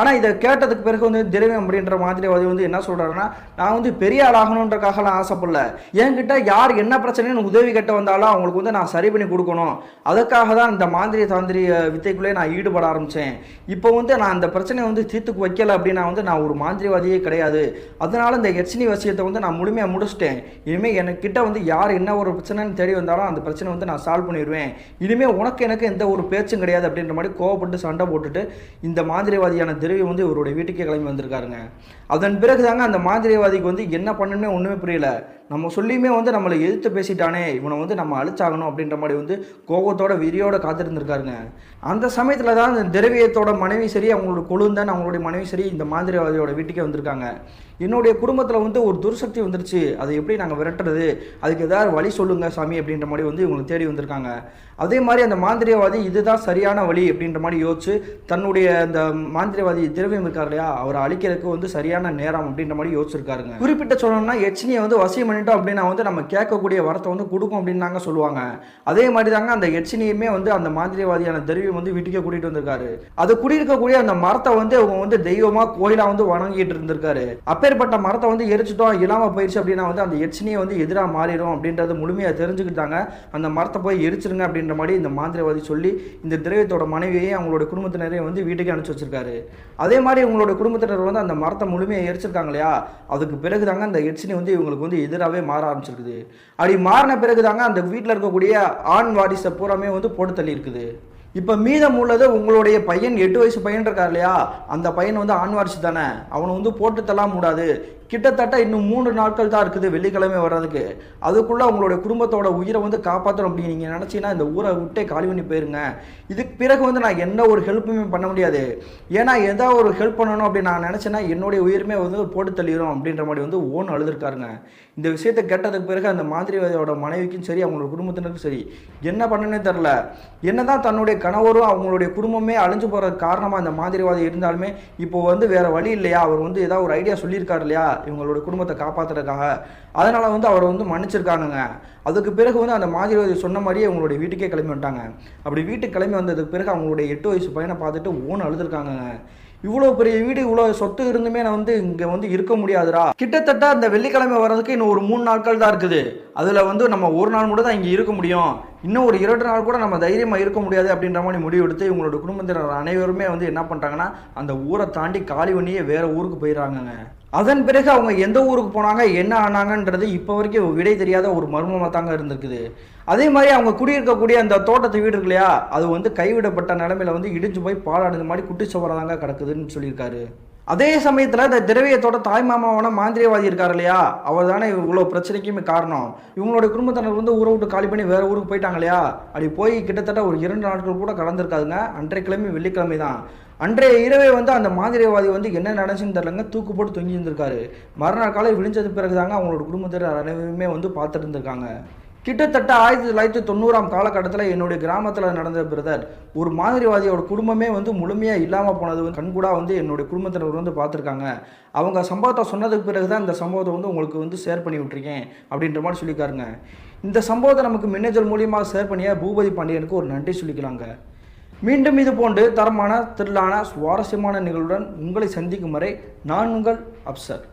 ஆனால் இதை கேட்டதுக்கு பிறகு வந்து திரவியம் அப்படின்ற மாதிரிவாதி வந்து என்ன சொல்கிறாருன்னா நான் வந்து பெரிய ஆளாகணுன்றக்காகலாம் ஆசைப்படல. என்கிட்ட யார் என்ன பிரச்சனைன்னு உதவி கேட்ட வந்தாலும் அவங்களுக்கு வந்து நான் சரி பண்ணி கொடுக்கணும். அதுக்காக தான் இந்த மாந்திரிய தாந்திரிய வித்தைக்குள்ளே நான் ஈடுபட ஆரம்பித்தேன் இப்போ வந்து நான் அந்த பிரச்சனையை வந்து தீர்த்துக்கு வைக்கல அப்படின்னா வந்து நான் ஒரு மாந்திரியவாதியே கிடையாது. அதனால இந்த எச்சினி வசியத்தை வந்து நான் முழுமையாக முடிச்சிட்டேன். இனிமேல் எனக்கிட்ட வந்து யார் என்ன ஒரு பிரச்சனைன்னு தேடி வந்தாலும் அந்த பிரச்சனை வந்து நான் சால்வ் பண்ணிடுவேன் இனிமேல் உனக்கு எனக்கு எந்த ஒரு பேச்சும் கிடையாது அப்படின்ற மாதிரி கோவப்பட்டு சண்டை போட்டுட்டு இந்த மாந்திரிவாதியான திருவி வந்து இவருடைய வீட்டுக்கே கிளம்பி வந்திருக்காருங்க. அதன் பிறகு தாங்க அந்த மாதிரியவாதிக்கு வந்து என்ன பண்ணணுமே ஒன்றுமே புரியல. நம்ம சொல்லியுமே வந்து நம்மளை எதிர்த்து பேசிட்டானே இவனை வந்து நம்ம அழிச்சாகணும் அப்படின்ற மாதிரி வந்து கோபத்தோட விரியோட காத்திருந்திருக்காருங்க. அந்த சமயத்தில் தான் இந்த திரவியத்தோட மனைவி சரி அவங்களோட கொழுந்தன் அவங்களுடைய மனைவி சரி இந்த மாந்திரிவாதியோட வீட்டுக்கே வந்திருக்காங்க. என்னுடைய குடும்பத்தில் வந்து ஒரு துர்சக்தி வந்துருச்சு. அதை எப்படி நாங்கள் விரட்டுறது? அதுக்கு ஏதாவது வழி சொல்லுங்க சாமி அப்படின்ற மாதிரி வந்து இவங்களை தேடி வந்திருக்காங்க. அதே மாதிரி அந்த மாந்திரியவாதி இதுதான் சரியான வழி அப்படின்ற மாதிரி யோசிச்சு தன்னுடைய அந்த மாந்திரியவாதி திரவியம் இருக்கார் இல்லையா அவரை அழிக்கிறதுக்கு வந்து சரியான நேரம் அப்படின்ற மாதிரி யோசிச்சிருக்காருங்க. குறிப்பிட்ட சொல்லணும்னா எச்சினியை வந்து வசியமணி பண்ணிட்டோம் அப்படின்னா வந்து நம்ம கேட்கக்கூடிய வரத்தை வந்து கொடுக்கும் அப்படின்னு தாங்க சொல்லுவாங்க. அதே மாதிரி தாங்க அந்த எச்சினியுமே வந்து அந்த மாந்திரியவாதியான திரவியம் வந்து வீட்டுக்கே கூட்டிட்டு வந்திருக்காரு. அது குடியிருக்கக்கூடிய அந்த மரத்தை வந்து அவங்க வந்து தெய்வமா கோயிலா வந்து வணங்கிட்டு இருந்திருக்காரு. அப்பேற்பட்ட மரத்தை வந்து எரிச்சிட்டோம் இல்லாம போயிடுச்சு அப்படின்னா வந்து அந்த எச்சினியை வந்து எதிராக மாறிடும் அப்படின்றது முழுமையாக தெரிஞ்சுக்கிட்டாங்க அந்த மரத்தை போய் எரிச்சிருங்க அப்படின்ற மாதிரி இந்த மாந்திரவாதி சொல்லி இந்த திரவியத்தோட மனைவியையும் அவங்களோட குடும்பத்தினரையும் வந்து வீட்டுக்கு அனுப்பிச்சு வச்சிருக்காரு. அதே மாதிரி உங்களோட குடும்பத்தினர் வந்து அந்த மரத்தை முழுமையாக எரிச்சிருக்காங்க இல்லையா? அதுக்கு பிறகு தாங்க அந்த எச்சினி வந்து இவங்களுக்கு வந்து இதாகவே மாற ஆரம்பிச்சிருக்குது. அப்படி மாறின பிறகு தாங்க அந்த வீட்டில் இருக்கக்கூடிய ஆண் வாரிசை பூராமே வந்து போட்டு தள்ளி இருக்குது இப்போ மீதம் உள்ளது உங்களுடைய பையன் எட்டு வயசு பையன் இருக்கார் இல்லையா? அந்த பையன் வந்து ஆண் வாரிசு தானே. அவனை வந்து போட்டு தள்ளாம கூடாது கிட்டத்தட்ட இன்னும் மூன்று நாட்கள் தான் இருக்குது வெள்ளிக்கிழமை வர்றதுக்கு. அதுக்குள்ளே உங்களுடைய குடும்பத்தோட உயிரை வந்து காப்பாற்றணும் அப்படின்னு நீங்கள் நினச்சிங்கன்னா இந்த ஊரை விட்டே காலி பண்ணி போயிருங்க. இதுக்கு பிறகு வந்து நான் என்ன ஒரு ஹெல்ப்புமே பண்ண முடியாது. ஏன்னா ஏதாவது ஒரு ஹெல்ப் பண்ணணும் அப்படின்னு நான் நினச்சேன்னா என்னுடைய உயிருமே வந்து போட்டு தள்ளிடும் அப்படின்ற மாதிரி வந்து ஓன் அழுதுருக்காருங்க. இந்த விஷயத்தை கேட்டதுக்கு பிறகு அந்த மாதிரிவாதியோட மனைவிக்கும் சரி அவங்களோட குடும்பத்தினருக்கும் சரி என்ன பண்ணனே தெரில என்னதான் தன்னுடைய கணவரும் அவங்களுடைய குடும்பமே அழிஞ்சு போகிற காரணமாக அந்த மாதிரிவாதி இருந்தாலுமே இப்போ வந்து வேறு வழி இல்லையா? அவர் வந்து ஏதாவது ஒரு ஐடியா சொல்லியிருக்காரு இல்லையா? இவங்களோட குடும்பத்தை காப்பாற்றுறதுக்காக அதனால் வந்து அவரை வந்து மன்னிச்சிருக்காங்கங்க. அதுக்கு பிறகு வந்து அந்த மாதிரிவாதி சொன்ன மாதிரியே அவங்களுடைய வீட்டுக்கே கிளம்பி வந்துட்டாங்க. அப்படி வீட்டுக்கு கிளம்பி வந்ததுக்கு பிறகு அவங்களுடைய எட்டு வயசு பையனை பார்த்துட்டு ஓன் அழுதுருக்காங்கங்க. இவ்வளோ பெரிய வீடு இவ்வளோ சொத்து இருந்துமே நான் வந்து இங்கே வந்து இருக்க முடியாதுடா. கிட்டத்தட்ட அந்த வெள்ளிக்கிழமை வர்றதுக்கு இன்னும் ஒரு மூணு நாட்கள் தான் இருக்குது. அதில் வந்து நம்ம ஒரு நாள் மட்டும் தான் இங்கே இருக்க முடியும். இன்னும் ஒரு இரண்டு நாள் கூட நம்ம தைரியமாக இருக்க முடியாது அப்படின்ற மாதிரி முடிவு எடுத்து இவங்களோட குடும்பத்தினர் அனைவருமே வந்து என்ன பண்ணுறாங்கன்னா அந்த ஊரை தாண்டி காலி பண்ணியே வேறு ஊருக்கு போயிடுறாங்கங்க. அதன் பிறகு அவங்க எந்த ஊருக்கு போனாங்க என்ன ஆனாங்கன்றது இப்போ வரைக்கும் விடை தெரியாத ஒரு மர்மமாக தாங்க இருந்திருக்குது. அதே மாதிரி அவங்க குடியிருக்கக்கூடிய அந்த தோட்டத்து வீடு இருக்கு இல்லையா அது வந்து கைவிடப்பட்ட நிலமையில வந்து இடிஞ்சு போய் பாலாடுது மாதிரி குட்டி சுவரம் தாங்க கிடக்குதுன்னு சொல்லியிருக்காரு. அதே சமயத்தில் இந்த திரவியத்தோட தாய் மாமாவான மாந்திரியவாதி இருக்கார் இல்லையா அவர் தானே இவ்வளோ பிரச்சனைக்குமே காரணம். இவங்களோட குடும்பத்தினர் வந்து ஊரை விட்டு காலி பண்ணி வேறு ஊருக்கு போயிட்டாங்க இல்லையா அப்படி போய் கிட்டத்தட்ட ஒரு இரண்டு நாட்கள் கூட கடந்திருக்காதுங்க. அன்றைய கிழமை வெள்ளிக்கிழமை தான் அன்றைய இரவே வந்து அந்த மாதிரியவாதி வந்து என்ன நடந்துச்சுன்னு தெரிலங்க தூக்கு போட்டு தொங்கி இருந்திருக்காரு. மறுநாள் காலை விழிஞ்சது பிறகுதாங்க அவங்களோட குடும்பத்தினர் அனைவருமே வந்து பார்த்துட்டு இருந்திருக்காங்க. கிட்டத்தட்ட ஆயிரத்தி தொள்ளாயிரத்தி தொண்ணூறாம் காலகட்டத்தில் என்னுடைய கிராமத்தில் நடந்த பிரதர் ஒரு மாதிரிவாதியோட குடும்பமே வந்து முழுமையாக இல்லாமல் போனது வந்து கண்கூடாக வந்து என்னுடைய குடும்பத்தினர் வந்து பார்த்துருக்காங்க. அவங்க சம்பவத்தை சொன்னதுக்கு பிறகு தான் இந்த சம்பவத்தை வந்து உங்களுக்கு வந்து ஷேர் பண்ணி விட்ருக்கேன் அப்படின்ற மாதிரி சொல்லியிருக்காருங்க. இந்த சம்பவத்தை நமக்கு மின்னஞ்சல் மூலியமாக ஷேர் பண்ணிய பூபதி பாண்டியனுக்கு ஒரு நன்றி சொல்லிக்கலாங்க. மீண்டும் இது போன்று தரமான திரளான சுவாரஸ்யமான நிகழ்வுடன் உங்களை சந்திக்கும் வரை நான் உங்கள் அப்சர்.